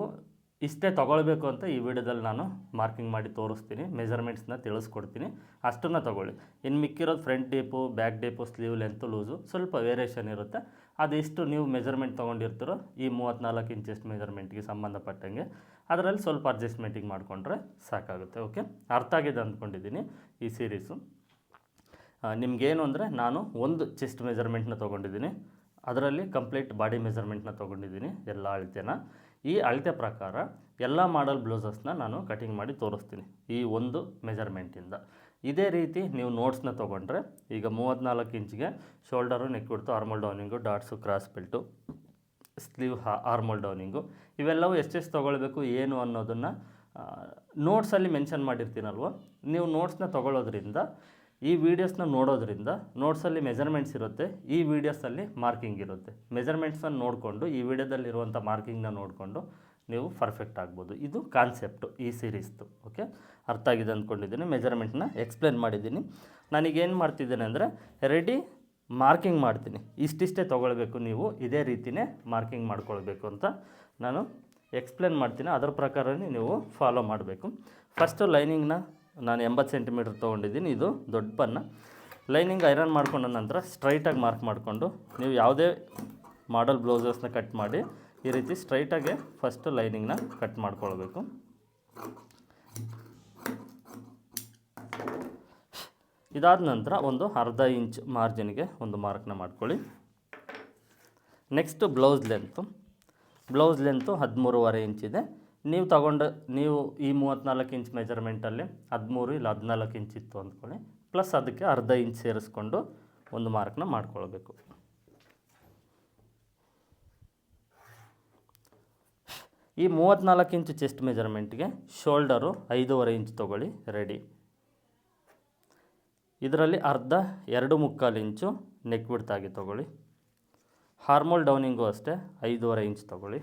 ಇಷ್ಟೇ ತೊಗೊಳ್ಬೇಕು ಅಂತ ಈ ವಿಡಿಯೋದಲ್ಲಿ ನಾನು ಮಾರ್ಕಿಂಗ್ ಮಾಡಿ ತೋರಿಸ್ತೀನಿ, ಮೆಜರ್ಮೆಂಟ್ಸ್ನ ತಿಳಿಸ್ಕೊಡ್ತೀನಿ. ಅಷ್ಟನ್ನು ತೊಗೊಳ್ಳಿ. ಇನ್ನು ಮಿಕ್ಕಿರೋದು front deep, back deep, sleeve length loose, ಸ್ವಲ್ಪ ವೇರಿಯೇಷನ್ ಇರುತ್ತೆ. ಅದೆಷ್ಟು ನೀವು ಮೆಜರ್ಮೆಂಟ್ ತೊಗೊಂಡಿರ್ತೀರೋ ಈ ಮೂವತ್ತ್ನಾಲ್ಕು ಇಂಚಸ್ ಮೆಜರ್ಮೆಂಟ್ಗೆ ಸಂಬಂಧಪಟ್ಟಂಗೆ, ಅದರಲ್ಲಿ ಸ್ವಲ್ಪ ಅಡ್ಜಸ್ಟ್ಮೆಂಟಿಗೆ ಮಾಡಿಕೊಂಡ್ರೆ ಸಾಕಾಗುತ್ತೆ, ಓಕೆ? ಅರ್ಥ ಆಗಿದೆ ಅಂದ್ಕೊಂಡಿದ್ದೀನಿ ಈ ಸೀರೀಸು. ನಿಮಗೇನು ಅಂದರೆ ನಾನು ಒಂದು ಚೆಸ್ಟ್ ಮೆಜರ್ಮೆಂಟ್ನ ತೊಗೊಂಡಿದ್ದೀನಿ. ಅದರಲ್ಲಿ ಕಂಪ್ಲೀಟ್ ಬಾಡಿ ಮೆಜರ್ಮೆಂಟ್ನ ತೊಗೊಂಡಿದ್ದೀನಿ ಎಲ್ಲ ಅಳತೆನ. ಈ ಅಳತೆ ಪ್ರಕಾರ ಎಲ್ಲ ಮಾಡಲ್ ಬ್ಲೌಸಸ್ನ ನಾನು ಕಟಿಂಗ್ ಮಾಡಿ ತೋರಿಸ್ತೀನಿ ಈ ಒಂದು ಮೆಜರ್ಮೆಂಟಿಂದ ಇದೇ ರೀತಿ ನೀವು ನೋಟ್ಸ್ನ ತೊಗೊಂಡ್ರೆ ಈಗ ಮೂವತ್ತ್ನಾಲ್ಕು ಇಂಚಿಗೆ shoulder neck width armhole downing darts cross belt sleeve ಹಾ ಆರ್ಮಲ್ ಡೌನಿಂಗು ಇವೆಲ್ಲವೂ ಎಷ್ಟೆಷ್ಟು ತೊಗೊಳ್ಬೇಕು, ಏನು ಅನ್ನೋದನ್ನು ನೋಟ್ಸಲ್ಲಿ ಮೆನ್ಷನ್ ಮಾಡಿರ್ತೀನಲ್ವ, ನೀವು ನೋಟ್ಸ್ನ ತೊಗೊಳ್ಳೋದ್ರಿಂದ ಈ ವೀಡಿಯೋಸ್ನ ನೋಡೋದ್ರಿಂದ ನೋಟ್ಸಲ್ಲಿ ಮೆಜರ್ಮೆಂಟ್ಸ್ ಇರುತ್ತೆ, ಈ ವೀಡಿಯೋಸಲ್ಲಿ ಮಾರ್ಕಿಂಗ್ ಇರುತ್ತೆ. ಮೆಜರ್ಮೆಂಟ್ಸನ್ನು ನೋಡಿಕೊಂಡು, ಈ ವಿಡಿಯೋದಲ್ಲಿರುವಂಥ ಮಾರ್ಕಿಂಗ್ನ ನೋಡಿಕೊಂಡು ನೀವು ಪರ್ಫೆಕ್ಟ್ ಆಗ್ಬೋದು. ಇದು ಕಾನ್ಸೆಪ್ಟು ಈ ಸೀರೀಸ್ದು ಓಕೆ ಅರ್ಥ ಆಗಿದೆ ಅಂದ್ಕೊಂಡಿದ್ದೀನಿ ಮೆಜರ್ಮೆಂಟ್ನ ಎಕ್ಸ್ಪ್ಲೇನ್ ಮಾಡಿದ್ದೀನಿ. ನನಗೇನು ಮಾಡ್ತಿದ್ದೇನೆ ಅಂದರೆ ರೆಡಿ ಮಾರ್ಕಿಂಗ್ ಮಾಡ್ತೀನಿ. ಇಷ್ಟಿಷ್ಟೇ ತೊಗೊಳ್ಬೇಕು ನೀವು, ಇದೇ ರೀತಿಯೇ ಮಾರ್ಕಿಂಗ್ ಮಾಡ್ಕೊಳ್ಬೇಕು ಅಂತ ನಾನು ಎಕ್ಸ್ಪ್ಲೇನ್ ಮಾಡ್ತೀನಿ. ಅದರ ಪ್ರಕಾರನೇ ನೀವು ಫಾಲೋ ಮಾಡಬೇಕು. ಫಸ್ಟು ಲೈನಿಂಗ್ನ ನಾನು ಎಂಬತ್ತು ಸೆಂಟಿಮೀಟ್ರ್ ತೊಗೊಂಡಿದ್ದೀನಿ, ಇದು ದೊಡ್ಡ ಪನ್ನ ಲೈನಿಂಗ್ ಐರನ್ ಮಾಡ್ಕೊಂಡ ನಂತರ ಸ್ಟ್ರೈಟಾಗಿ ಮಾರ್ಕ್ ಮಾಡಿಕೊಂಡು ನೀವು ಯಾವುದೇ ಮಾಡಲ್ ಬ್ಲೌಸಸ್ನ ಕಟ್ ಮಾಡಿ, ಈ ರೀತಿ ಸ್ಟ್ರೈಟಾಗೆ ಫಸ್ಟು ಲೈನಿಂಗ್ನ ಕಟ್ ಮಾಡ್ಕೊಳ್ಬೇಕು. ಇದಾದ ನಂತರ ಒಂದು ಅರ್ಧ ಇಂಚ್ ಮಾರ್ಜಿನ್ಗೆ ಒಂದು ಮಾರ್ಕ್ನ ಮಾಡ್ಕೊಳ್ಳಿ. Next blouse length blouse length ಹದಿಮೂರುವರೆ ಇಂಚಿದೆ ನೀವು ತಗೊಂಡು ನೀವು ಈ ಮೂವತ್ತ್ನಾಲ್ಕು ಇಂಚ್ ಮೆಜರ್ಮೆಂಟಲ್ಲಿ ಹದಿಮೂರು ಇಲ್ಲ ಹದಿನಾಲ್ಕು ಇಂಚ್ ಇತ್ತು ಅಂದ್ಕೊಳ್ಳಿ. ಪ್ಲಸ್ ಅದಕ್ಕೆ ಅರ್ಧ ಇಂಚ್ ಸೇರಿಸ್ಕೊಂಡು ಒಂದು ಮಾರ್ಕ್ನ ಮಾಡ್ಕೊಳ್ಬೇಕು. ಈ ಮೂವತ್ತ್ನಾಲ್ಕು ಇಂಚ್ ಚೆಸ್ಟ್ ಮೆಜರ್ಮೆಂಟ್ಗೆ ಶೋಲ್ಡರು ಐದೂವರೆ ಇಂಚ್ ತೊಗೊಳ್ಳಿ, ರೆಡಿ. ಇದರಲ್ಲಿ ಅರ್ಧ ಎರಡು ಮುಕ್ಕಾಲು ಇಂಚು ನೆಕ್ ಬಿಡ್ತಾಗಿ ತೊಗೊಳ್ಳಿ. ಹಾರ್ಮೋಲ್ ಡೌನಿಂಗು ಅಷ್ಟೇ ಐದೂವರೆ ಇಂಚ್ ತೊಗೊಳ್ಳಿ.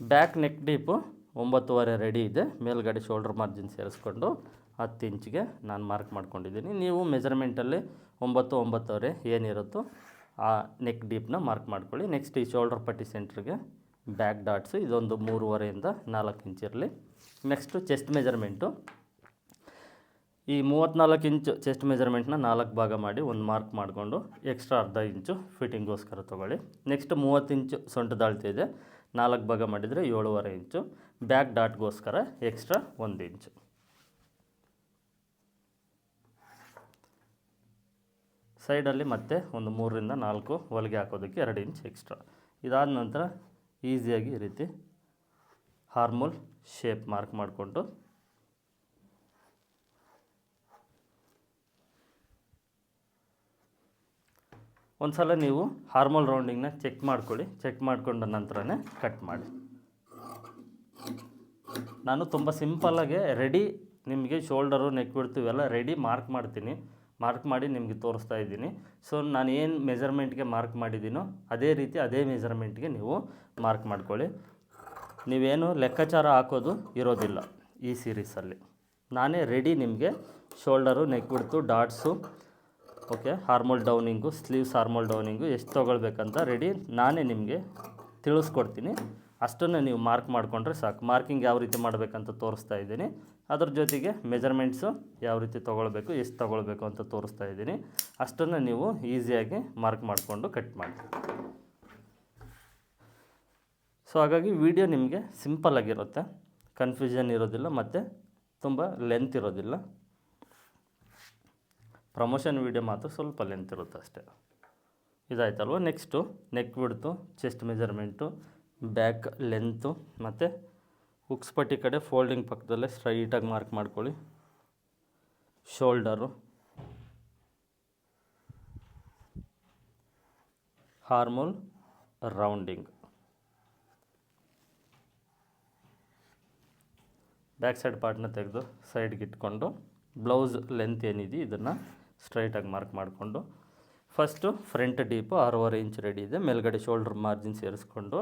ಬ್ಯಾಕ್ ನೆಕ್ ಡೀಪು ಒಂಬತ್ತುವರೆ ರೆಡಿ ಇದೆ. ಮೇಲ್ಗಡೆ ಶೋಲ್ಡ್ರ್ ಮಾರ್ಜಿನ್ ಸೇರಿಸ್ಕೊಂಡು ಹತ್ತು ಇಂಚಿಗೆ ನಾನು ಮಾರ್ಕ್ ಮಾಡ್ಕೊಂಡಿದ್ದೀನಿ. ನೀವು ಮೆಜರ್ಮೆಂಟಲ್ಲಿ ಒಂಬತ್ತು ಒಂಬತ್ತುವರೆ ಏನಿರುತ್ತೋ ಆ ನೆಕ್ ಡೀಪ್ನ ಮಾರ್ಕ್ ಮಾಡ್ಕೊಳ್ಳಿ. ನೆಕ್ಸ್ಟ್ ಈ ಶೋಲ್ಡ್ರ್ ಪಟ್ಟಿ ಸೆಂಟ್ರಿಗೆ ಬ್ಯಾಕ್ ಡಾಟ್ಸು, ಇದೊಂದು ಮೂರುವರೆಯಿಂದ ನಾಲ್ಕು ಇಂಚ್ ಇರಲಿ. Next chest measurement. ಈ ಮೂವತ್ತ್ನಾಲ್ಕು ಇಂಚು ಚೆಸ್ಟ್ ಮೆಜರ್ಮೆಂಟ್ನ ನಾಲ್ಕು ಭಾಗ ಮಾಡಿ ಒಂದು ಮಾರ್ಕ್ ಮಾಡಿಕೊಂಡು ಎಕ್ಸ್ಟ್ರಾ ಅರ್ಧ ಇಂಚು ಫಿಟ್ಟಿಂಗೋಸ್ಕರ ತೊಗೊಳ್ಳಿ. ನೆಕ್ಸ್ಟ್ ಮೂವತ್ತು ಇಂಚು ಸೊಂಟದಾಳ್ತಿದೆ ನಾಲ್ಕು ಭಾಗ ಮಾಡಿದರೆ ಏಳುವರೆ ಇಂಚು. ಬ್ಯಾಕ್ ಡಾಟ್ಗೋಸ್ಕರ ಎಕ್ಸ್ಟ್ರಾ ಒಂದು ಇಂಚು. ಸೈಡಲ್ಲಿ ಮತ್ತೆ ಒಂದು ಮೂರರಿಂದ ನಾಲ್ಕು, ಹೊಲಿಗೆ ಹಾಕೋದಕ್ಕೆ ಎರಡು ಇಂಚ್ ಎಕ್ಸ್ಟ್ರಾ. ಇದಾದ ನಂತರ ಈಸಿಯಾಗಿ ಈ ರೀತಿ ಹಾರ್ಮೋಲ್ ಶೇಪ್ ಮಾರ್ಕ್ ಮಾಡಿಕೊಂಡು ಒಂದು ಸಲ ನೀವು ಹಾರ್ಮೋಲ್ ರೌಂಡಿಂಗ್ನ ಚೆಕ್ ಮಾಡ್ಕೊಳ್ಳಿ. ಚೆಕ್ ಮಾಡಿಕೊಂಡ ನಂತರನೇ ಕಟ್ ಮಾಡಿ. ನಾನು ತುಂಬ ಸಿಂಪಲ್ಲಾಗೆ ರೆಡಿ ನಿಮಗೆ ಶೋಲ್ಡರು ನೆಕ್ ಬಿಡ್ತು ಇವೆಲ್ಲ ರೆಡಿ ಮಾರ್ಕ್ ಮಾಡ್ತೀನಿ. ಮಾರ್ಕ್ ಮಾಡಿ ನಿಮಗೆ ತೋರಿಸ್ತಾ ಇದ್ದೀನಿ. ಸೊ ನಾನು ಏನು ಮೆಜರ್ಮೆಂಟ್ಗೆ ಮಾರ್ಕ್ ಮಾಡಿದ್ದೀನೋ ಅದೇ ರೀತಿ ಅದೇ ಮೆಜರ್ಮೆಂಟ್ಗೆ ನೀವು ಮಾರ್ಕ್ ಮಾಡ್ಕೊಳ್ಳಿ. ನೀವೇನು ಲೆಕ್ಕಾಚಾರ ಹಾಕೋದು ಇರೋದಿಲ್ಲ ಈ ಸೀರೀಸಲ್ಲಿ ನಾನೇ ರೆಡಿ ನಿಮಗೆ shoulder neck width dots okay, armhole downing, sleeves armhole downing ಎಷ್ಟು ತೊಗೊಳ್ಬೇಕಂತ ರೆಡಿ. ನಾನೇ ನಿಮಗೆ ತಿಳಿಸ್ಕೊಡ್ತೀನಿ. ಅಷ್ಟನ್ನು ನೀವು ಮಾರ್ಕ್ ಮಾಡಿಕೊಂಡ್ರೆ ಸಾಕು. ಮಾರ್ಕಿಂಗ್ ಯಾವ ರೀತಿ ಮಾಡಬೇಕಂತ ತೋರಿಸ್ತಾ ಇದ್ದೀನಿ. ಅದ್ರ ಜೊತೆಗೆ ಮೆಜರ್ಮೆಂಟ್ಸು ಯಾವ ರೀತಿ ತೊಗೊಳ್ಬೇಕು, ಎಷ್ಟು ತೊಗೊಳ್ಬೇಕು ಅಂತ ತೋರಿಸ್ತಾ ಇದ್ದೀನಿ. ಅಷ್ಟನ್ನು ನೀವು ಈಸಿಯಾಗಿ ಮಾರ್ಕ್ ಮಾಡಿಕೊಂಡು ಕಟ್ ಮಾಡಿ. ಸೊ, ಹಾಗಾಗಿ ವಿಡಿಯೋ ನಿಮಗೆ ಸಿಂಪಲ್ ಆಗಿರುತ್ತೆ. ಕನ್ಫ್ಯೂಷನ್ ಇರೋದಿಲ್ಲ, ಮತ್ತು ತುಂಬ ಲೆಂತ್ ಇರೋದಿಲ್ಲ. ಪ್ರಮೋಷನ್ ವೀಡಿಯೋ ಮಾತ್ರ ಸ್ವಲ್ಪ ಲೆಂತ್ ಇರುತ್ತೆ ಅಷ್ಟೇ. ಇದಾಯ್ತಲ್ವ? Next neck width chest measurement back length ಮತ್ತು ಹುಕ್ಸ್ ಪಟ್ಟಿ ಕಡೆ ಫೋಲ್ಡಿಂಗ್ ಪಕ್ಕದಲ್ಲೇ ಸ್ಟ್ರೈಟಾಗಿ ಮಾರ್ಕ್ ಮಾಡ್ಕೊಳ್ಳಿ. Shoulder armhole rounding back side ಪಾರ್ಟ್ನ ತೆಗೆದು ಸೈಡ್ಗೆ ಇಟ್ಕೊಂಡು ಬ್ಲೌಸ್ ಲೆಂತ್ ಏನಿದೆ ಇದನ್ನು ಸ್ಟ್ರೈಟಾಗಿ ಮಾರ್ಕ್ ಮಾಡಿಕೊಂಡು ಫಸ್ಟು ಫ್ರಂಟ್ ಡೀಪು ಆರೂವರೆ ಇಂಚ್ ರೆಡಿ ಇದೆ. ಮೇಲ್ಗಡೆ ಶೋಲ್ಡ್ರ್ ಮಾರ್ಜಿನ್ ಸೇರಿಸ್ಕೊಂಡು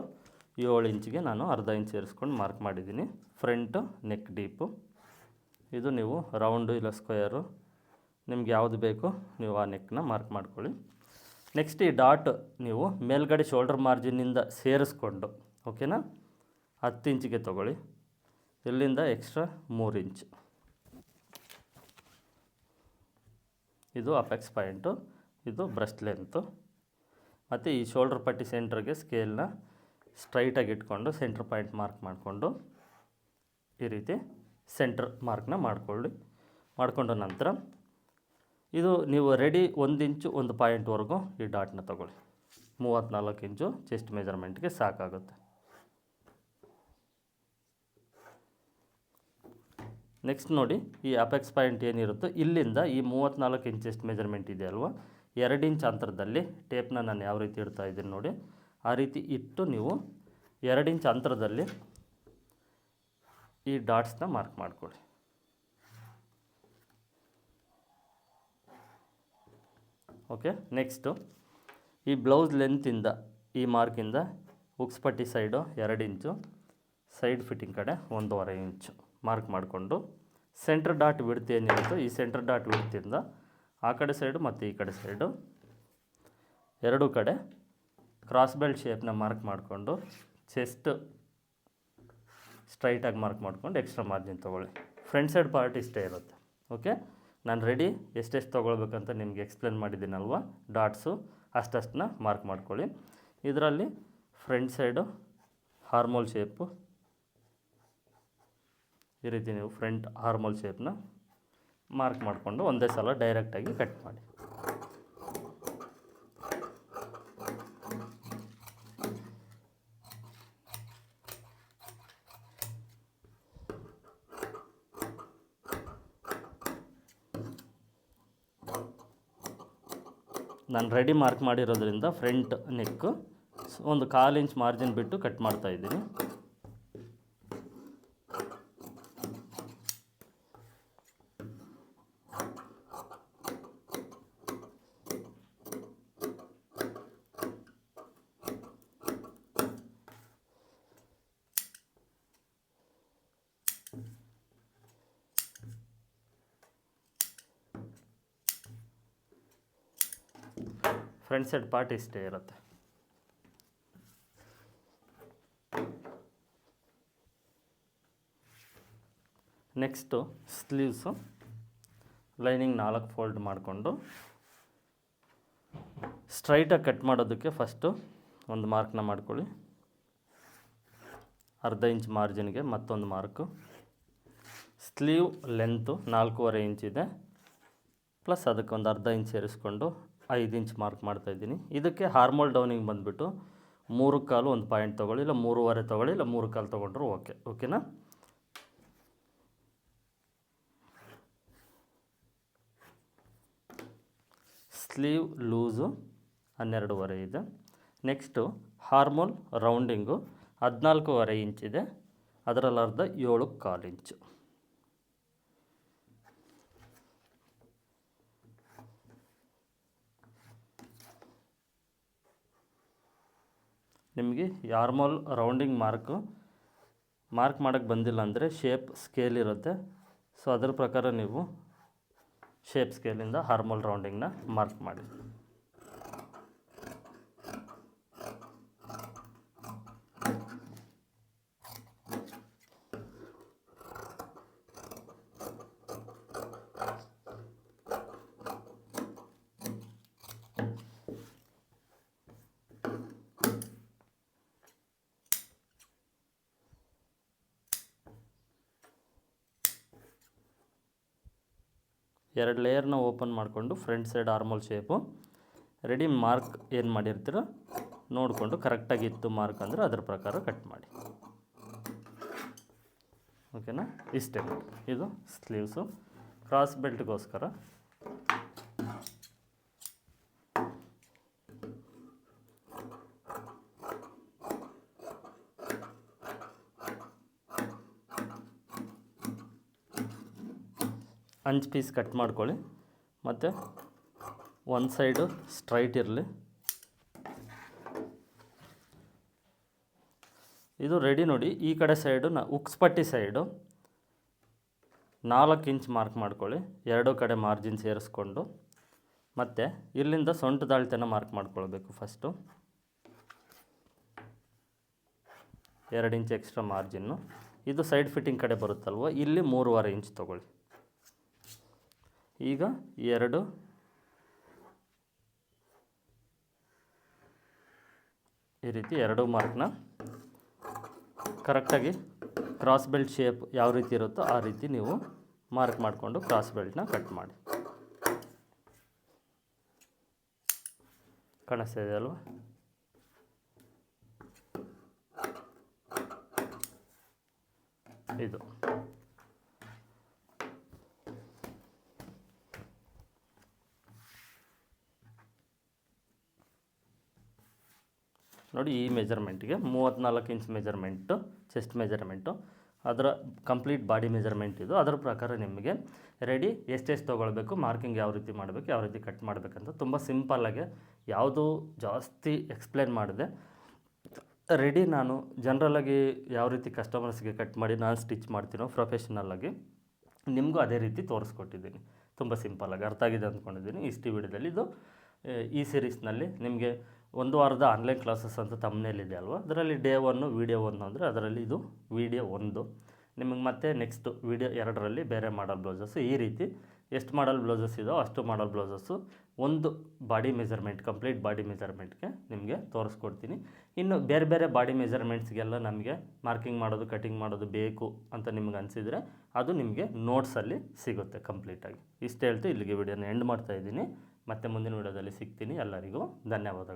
ಏಳು ಇಂಚಿಗೆ ನಾನು ಅರ್ಧ ಇಂಚ್ ಸೇರಿಸ್ಕೊಂಡು ಮಾರ್ಕ್ ಮಾಡಿದ್ದೀನಿ. Front, neck deep. ಇದು ನೀವು ರೌಂಡು ಇಲ್ಲ ಸ್ಕ್ವೇರು. ನಿಮ್ಗೆ ಯಾವುದು ಬೇಕು ನೀವು ಆ ನೆಕ್ನ ಮಾರ್ಕ್ ಮಾಡ್ಕೊಳ್ಳಿ. ನೆಕ್ಸ್ಟ್ ಈ ಡಾಟ್ ನೀವು ಮೇಲ್ಗಡೆ ಶೋಲ್ಡ್ರ್ ಮಾರ್ಜಿನಿಂದ ಸೇರಿಸ್ಕೊಂಡು, ಓಕೆನಾ? ಹತ್ತು ಇಂಚಿಗೆ ತೊಗೊಳ್ಳಿ. ಇಲ್ಲಿಂದ ಎಕ್ಸ್ಟ್ರಾ ಮೂರು ಇಂಚ್. ಇದು ಅಫೆಕ್ಸ್ ಪಾಯಿಂಟು ಇದು ಬ್ರೆಸ್ಟ್ ಲೆಂತು ಮತ್ತು ಈ ಶೋಲ್ಡರ್ ಪಟ್ಟಿ ಸೆಂಟ್ರಿಗೆ ಸ್ಕೇಲ್ನ ಸ್ಟ್ರೈಟಾಗಿ ಇಟ್ಕೊಂಡು ಸೆಂಟ್ರ್ ಪಾಯಿಂಟ್ ಮಾರ್ಕ್ ಮಾಡಿಕೊಂಡು ಈ ರೀತಿ ಸೆಂಟ್ರ್ ಮಾರ್ಕ್ನ ಮಾಡಿಕೊಳ್ಳಿ. ಮಾಡಿಕೊಂಡ ನಂತರ ಇದು ನೀವು ರೆಡಿ ಒಂದು ಇಂಚು, ಒಂದು ಪಾಯಿಂಟ್ವರೆಗೂ ಈ ಡಾಟ್ನ ತಗೊಳ್ಳಿ. ಮೂವತ್ತ್ನಾಲ್ಕು ಇಂಚು ಚೆಸ್ಟ್ ಮೆಜರ್ಮೆಂಟ್ಗೆ ಸಾಕಾಗುತ್ತೆ. ನೆಕ್ಸ್ಟ್ ನೋಡಿ, ಈ ಅಪೆಕ್ಸ್ ಪಾಯಿಂಟ್ ಏನಿರುತ್ತೋ, ಇಲ್ಲಿಂದ ಈ ಮೂವತ್ತ್ನಾಲ್ಕು ಇಂಚೆಸ್ಟ್ ಮೆಜರ್ಮೆಂಟ್ ಇದೆ ಅಲ್ವಾ? ಎರಡು ಇಂಚ್ ಅಂತರದಲ್ಲಿ ಟೇಪ್ನ ನಾನು ಯಾವ ರೀತಿ ಇಡ್ತಾ ಇದ್ದೀನಿ ನೋಡಿ. ಆ ರೀತಿ ಇಟ್ಟು ನೀವು ಎರಡು ಇಂಚ್ ಅಂತರದಲ್ಲಿ ಈ ಡಾಟ್ಸ್ನ ಮಾರ್ಕ್ ಮಾಡಿಕೊಡಿ ಓಕೆ ನೆಕ್ಸ್ಟು ಈ ಬ್ಲೌಸ್ ಲೆಂತಿಂದ ಈ ಮಾರ್ಕಿಂದ ಉಕ್ಸ್ಪಟ್ಟಿ ಸೈಡು ಎರಡು ಇಂಚು ಸೈಡ್ ಫಿಟ್ಟಿಂಗ್ ಕಡೆ ಒಂದೂವರೆ ಇಂಚು ಮಾರ್ಕ್ ಮಾಡಿಕೊಂಡು ಸೆಂಟ್ರ್ ಡಾಟ್ ಬಿಡ್ತಿ ಏನಿರುತ್ತೋ ಈ ಸೆಂಟ್ರ್ ಡಾಟ್ ಬಿಡ್ತಿಂದ ಆ ಕಡೆ ಸೈಡು ಮತ್ತು ಈ ಕಡೆ ಸೈಡು ಎರಡೂ ಕಡೆ ಕ್ರಾಸ್ ಬೆಲ್ಟ್ ಶೇಪ್ನ ಮಾರ್ಕ್ ಮಾಡಿಕೊಂಡು ಚೆಸ್ಟ್ ಸ್ಟ್ರೈಟಾಗಿ ಮಾರ್ಕ್ ಮಾಡ್ಕೊಂಡು ಎಕ್ಸ್ಟ್ರಾ ಮಾರ್ಜಿನ್ ತೊಗೊಳ್ಳಿ. ಫ್ರಂಟ್ ಸೈಡ್ ಪಾರ್ಟ್ ಇಷ್ಟೇ ಇರುತ್ತೆ. ಓಕೆ ನಾನು ರೆಡಿ ಎಷ್ಟೆಷ್ಟು ತೊಗೊಳ್ಬೇಕಂತ ನಿಮಗೆ ಎಕ್ಸ್ಪ್ಲೇನ್ ಮಾಡಿದ್ದೀನಲ್ವ? ಡಾಟ್ಸು ಅಷ್ಟಷ್ಟನ್ನ ಮಾರ್ಕ್ ಮಾಡ್ಕೊಳ್ಳಿ. ಇದರಲ್ಲಿ ಫ್ರಂಟ್ ಸೈಡು ಹಾರ್ಮೋಲ್ ಶೇಪು ಈ ರೀತಿ ನೀವು ಫ್ರಂಟ್ ಹಾರ್ಮಲ್ ಶೇಪ್ನ ಮಾರ್ಕ್ ಮಾಡಿಕೊಂಡು ಒಂದೇ ಸಲ ಡೈರೆಕ್ಟಾಗಿ ಕಟ್ ಮಾಡಿ. ನಾನು ರೆಡಿ ಮಾರ್ಕ್ ಮಾಡಿರೋದ್ರಿಂದ ಫ್ರಂಟ್ ನೆಕ್ಕು ಒಂದು ಕಾಲು ಇಂಚ್ ಮಾರ್ಜಿನ್ ಬಿಟ್ಟು ಕಟ್ ಮಾಡ್ತಾ ಇದ್ದೀನಿ ಫ್ರಂಟ್ ಸೈಡ್ ಪಾರ್ಟ್ ಇಷ್ಟೇ ಇರುತ್ತೆ. ನೆಕ್ಸ್ಟು ಸ್ಲೀವ್ಸು ಲೈನಿಂಗ್ ನಾಲ್ಕು ಫೋಲ್ಡ್ ಮಾಡಿಕೊಂಡು ಸ್ಟ್ರೈಟಾಗಿ ಕಟ್ ಮಾಡೋದಕ್ಕೆ ಫಸ್ಟು ಒಂದು ಮಾರ್ಕ್ನ ಮಾಡ್ಕೊಳ್ಳಿ. ಅರ್ಧ ಇಂಚ್ ಮಾರ್ಜಿನ್ಗೆ ಮತ್ತೊಂದು ಮಾರ್ಕು ಸ್ಲೀವ್ ಲೆಂತು ನಾಲ್ಕೂವರೆ ಇಂಚ್ ಇದೆ. ಪ್ಲಸ್ ಅದಕ್ಕೆ ಒಂದು ಅರ್ಧ ಇಂಚ್ ಸೇರಿಸ್ಕೊಂಡು ಐದು ಇಂಚ್ ಮಾರ್ಕ್ ಮಾಡ್ತಾ ಇದ್ದೀನಿ. ಇದಕ್ಕೆ ಹಾರ್ಮೋಲ್ ಡೌನಿಂಗ್ ಬಂದುಬಿಟ್ಟು ಮೂರು ಕಾಲು ಒಂದು ಪಾಯಿಂಟ್ ತೊಗೊಳ್ಳಿ, ಇಲ್ಲ ಮೂರುವರೆ ತೊಗೊಳ್ಳಿ, ಇಲ್ಲ ಮೂರು ಕಾಲು ತೊಗೊಂಡ್ರು ಓಕೆ, ಓಕೆನಾ? ಸ್ಲೀವ್ ಲೂಸು ಹನ್ನೆರಡೂವರೆ ಇದೆ. ನೆಕ್ಸ್ಟು ಹಾರ್ಮೋಲ್ ರೌಂಡಿಂಗು ಹದಿನಾಲ್ಕೂವರೆ ಇಂಚಿದೆ ಅದರಲ್ಲಿ ಅರ್ಧ ಏಳು ಕಾಲು ಇಂಚು. ನಿಮಗೆ ಯಾರ್ಮಲ್ ರೌಂಡಿಂಗ್ ಮಾರ್ಕು, ಮಾರ್ಕ್ ಮಾಡೋಕ್ಕೆ ಬಂದಿಲ್ಲ ಅಂದರೆ ಶೇಪ್ ಸ್ಕೇಲ್ ಇರುತ್ತೆ. ಸೊ ಅದರ ಪ್ರಕಾರ ನೀವು ಶೇಪ್ ಸ್ಕೇಲಿಂದ ಹಾರ್ಮೋಲ್ ರೌಂಡಿಂಗ್ನ ಮಾರ್ಕ್ ಮಾಡಿ. ಎರಡು ಲೇಯರ್ನ ಓಪನ್ ಮಾಡಿಕೊಂಡು front side armhole shape ready mark ಏನು ಮಾಡಿರ್ತೀರೋ? ನೋಡಿಕೊಂಡು ಕರೆಕ್ಟಾಗಿ ಇತ್ತು ಮಾರ್ಕ್ ಅಂದರೆ ಅದ್ರ ಪ್ರಕಾರ ಕಟ್ ಮಾಡಿ. ಓಕೆನಾ ಇಷ್ಟೇ. ಇದು ಸ್ಲೀವ್ಸು ಕ್ರಾಸ್ ಬೆಲ್ಟ್ಗೋಸ್ಕರ ಅಂಚು ಪೀಸ್ ಕಟ್ ಮಾಡ್ಕೊಳ್ಳಿ. ಮತ್ತು ಒಂದು ಸೈಡು ಸ್ಟ್ರೈಟ್ ಇರಲಿ. ಇದು ರೆಡಿ ನೋಡಿ. ಈ ಕಡೆ ಸೈಡು ನಾ ಉಕ್ಸ್ಪಟ್ಟಿ ಸೈಡು ನಾಲ್ಕು ಇಂಚ್ ಮಾರ್ಕ್ ಮಾಡ್ಕೊಳ್ಳಿ. ಎರಡೂ ಕಡೆ ಮಾರ್ಜಿನ್ ಸೇರಿಸ್ಕೊಂಡು. ಮತ್ತು ಇಲ್ಲಿಂದ ಸೊಂಟು ದಾಳ್ತೆನ ಮಾರ್ಕ್ ಮಾಡ್ಕೊಳ್ಬೇಕು ಫಸ್ಟು ಎರಡು ಇಂಚ್ ಎಕ್ಸ್ಟ್ರಾ ಮಾರ್ಜಿನ್ನು ಇದು ಸೈಡ್ ಫಿಟ್ಟಿಂಗ್ ಕಡೆ ಬರುತ್ತಲ್ವ? ಇಲ್ಲಿ ಮೂರುವರೆ ಇಂಚ್ ತೊಗೊಳ್ಳಿ. ಈಗ ಎರಡು. ಈ ರೀತಿ ಎರಡು ಮಾರ್ಕ್ನ ಕರೆಕ್ಟಾಗಿ ಕ್ರಾಸ್ ಬೆಲ್ಟ್ ಶೇಪ್ ಯಾವ ರೀತಿ ಇರುತ್ತೋ ಆ ರೀತಿ ನೀವು ಮಾರ್ಕ್ ಮಾಡಿಕೊಂಡು ಕ್ರಾಸ್ ಬೆಲ್ಟ್ನ ಕಟ್ ಮಾಡಿ. ಕಾಣಿಸ್ತಾ ಇದೆ ಅಲ್ವಾ? ಇದು. ನೋಡಿ ಈ ಮೆಜರ್ಮೆಂಟ್ಗೆ ಮೂವತ್ತ್ನಾಲ್ಕು ಇಂಚ್ ಮೆಜರ್ಮೆಂಟು ಚೆಸ್ಟ್ ಮೆಜರ್ಮೆಂಟು ಅದರ ಕಂಪ್ಲೀಟ್ ಬಾಡಿ ಮೆಜರ್ಮೆಂಟ್ ಇದು. ಅದರ ಪ್ರಕಾರ ನಿಮಗೆ ರೆಡಿ ಎಷ್ಟೆಷ್ಟು ತೊಗೊಳ್ಬೇಕು ಮಾರ್ಕಿಂಗ್ ಯಾವ ರೀತಿ ಮಾಡಬೇಕು, ಯಾವ ರೀತಿ ಕಟ್ ಮಾಡಬೇಕಂತ ತುಂಬ ಸಿಂಪಲ್ಲಾಗಿ ಯಾವುದೂ ಜಾಸ್ತಿ ಎಕ್ಸ್ಪ್ಲೇನ್ ಮಾಡಿದೆ ರೆಡಿ ನಾನು ಜನ್ರಲಾಗಿ ಯಾವ ರೀತಿ ಕಸ್ಟಮರ್ಸ್ಗೆ ಕಟ್ ಮಾಡಿ ನಾನು ಸ್ಟಿಚ್ ಮಾಡ್ತೀನೋ ಪ್ರೊಫೆಷನಲ್ಲಾಗಿ ನಿಮಗೂ ಅದೇ ರೀತಿ ತೋರಿಸ್ಕೊಟ್ಟಿದ್ದೀನಿ. ತುಂಬ ಸಿಂಪಲ್ಲಾಗಿ ಅರ್ಥ ಆಗಿದೆ ಅಂದ್ಕೊಂಡಿದ್ದೀನಿ. ಇಷ್ಟು ವಿಡಿಯೋದಲ್ಲಿ ಇದು, ಈ ಸೀರೀಸ್ನಲ್ಲಿ ನಿಮಗೆ ಒಂದು ವಾರದ ಆನ್ಲೈನ್ ಕ್ಲಾಸಸ್ ಅಂತ ತಮ್ಮನೇಲಿದೆ ಅಲ್ವಾ? ಅದರಲ್ಲಿ ಡೇ ಒನ್ನು ವೀಡಿಯೋ ಒಂದು ಅಂದರೆ ಅದರಲ್ಲಿ ಇದು ವೀಡಿಯೋ ಒಂದು. ನಿಮಗೆ ಮತ್ತೆ ನೆಕ್ಸ್ಟ್ ವಿಡಿಯೋ ಎರಡರಲ್ಲಿ ಬೇರೆ ಮಾಡಲ್ ಬ್ಲೌಸಸ್ಸು ಈ ರೀತಿ ಎಷ್ಟು ಮಾಡಲ್ ಬ್ಲೌಸಸ್ ಇದೋ ಅಷ್ಟು ಮಾಡಲ್ ಬ್ಲೌಸಸ್ಸು ಒಂದು ಬಾಡಿ ಮೆಜರ್ಮೆಂಟ್ ಕಂಪ್ಲೀಟ್ ಬಾಡಿ ಮೆಜರ್ಮೆಂಟ್ಗೆ ನಿಮಗೆ ತೋರಿಸ್ಕೊಡ್ತೀನಿ. ಇನ್ನು ಬೇರೆ ಬೇರೆ ಬಾಡಿ ಮೆಜರ್ಮೆಂಟ್ಸ್ಗೆಲ್ಲ ನಮಗೆ ಮಾರ್ಕಿಂಗ್ ಮಾಡೋದು ಕಟಿಂಗ್ ಮಾಡೋದು ಬೇಕು ಅಂತ ನಿಮ್ಗೆ ಅನಿಸಿದರೆ ಅದು ನಿಮಗೆ ನೋಟ್ಸಲ್ಲಿ ಸಿಗುತ್ತೆ ಕಂಪ್ಲೀಟಾಗಿ ಇಷ್ಟು ಹೇಳ್ತು ಇಲ್ಲಿಗೆ ವಿಡಿಯೋನ ಎಂಡ್ ಮಾಡ್ತಾಯಿದ್ದೀನಿ ಮತ್ತು ಮತ್ತೆ ಮುಂದಿನ ವಿಡಿಯೋದಲ್ಲಿ ಸಿಗ್ತೀನಿ. ಎಲ್ಲರಿಗೂ ಧನ್ಯವಾದಗಳು.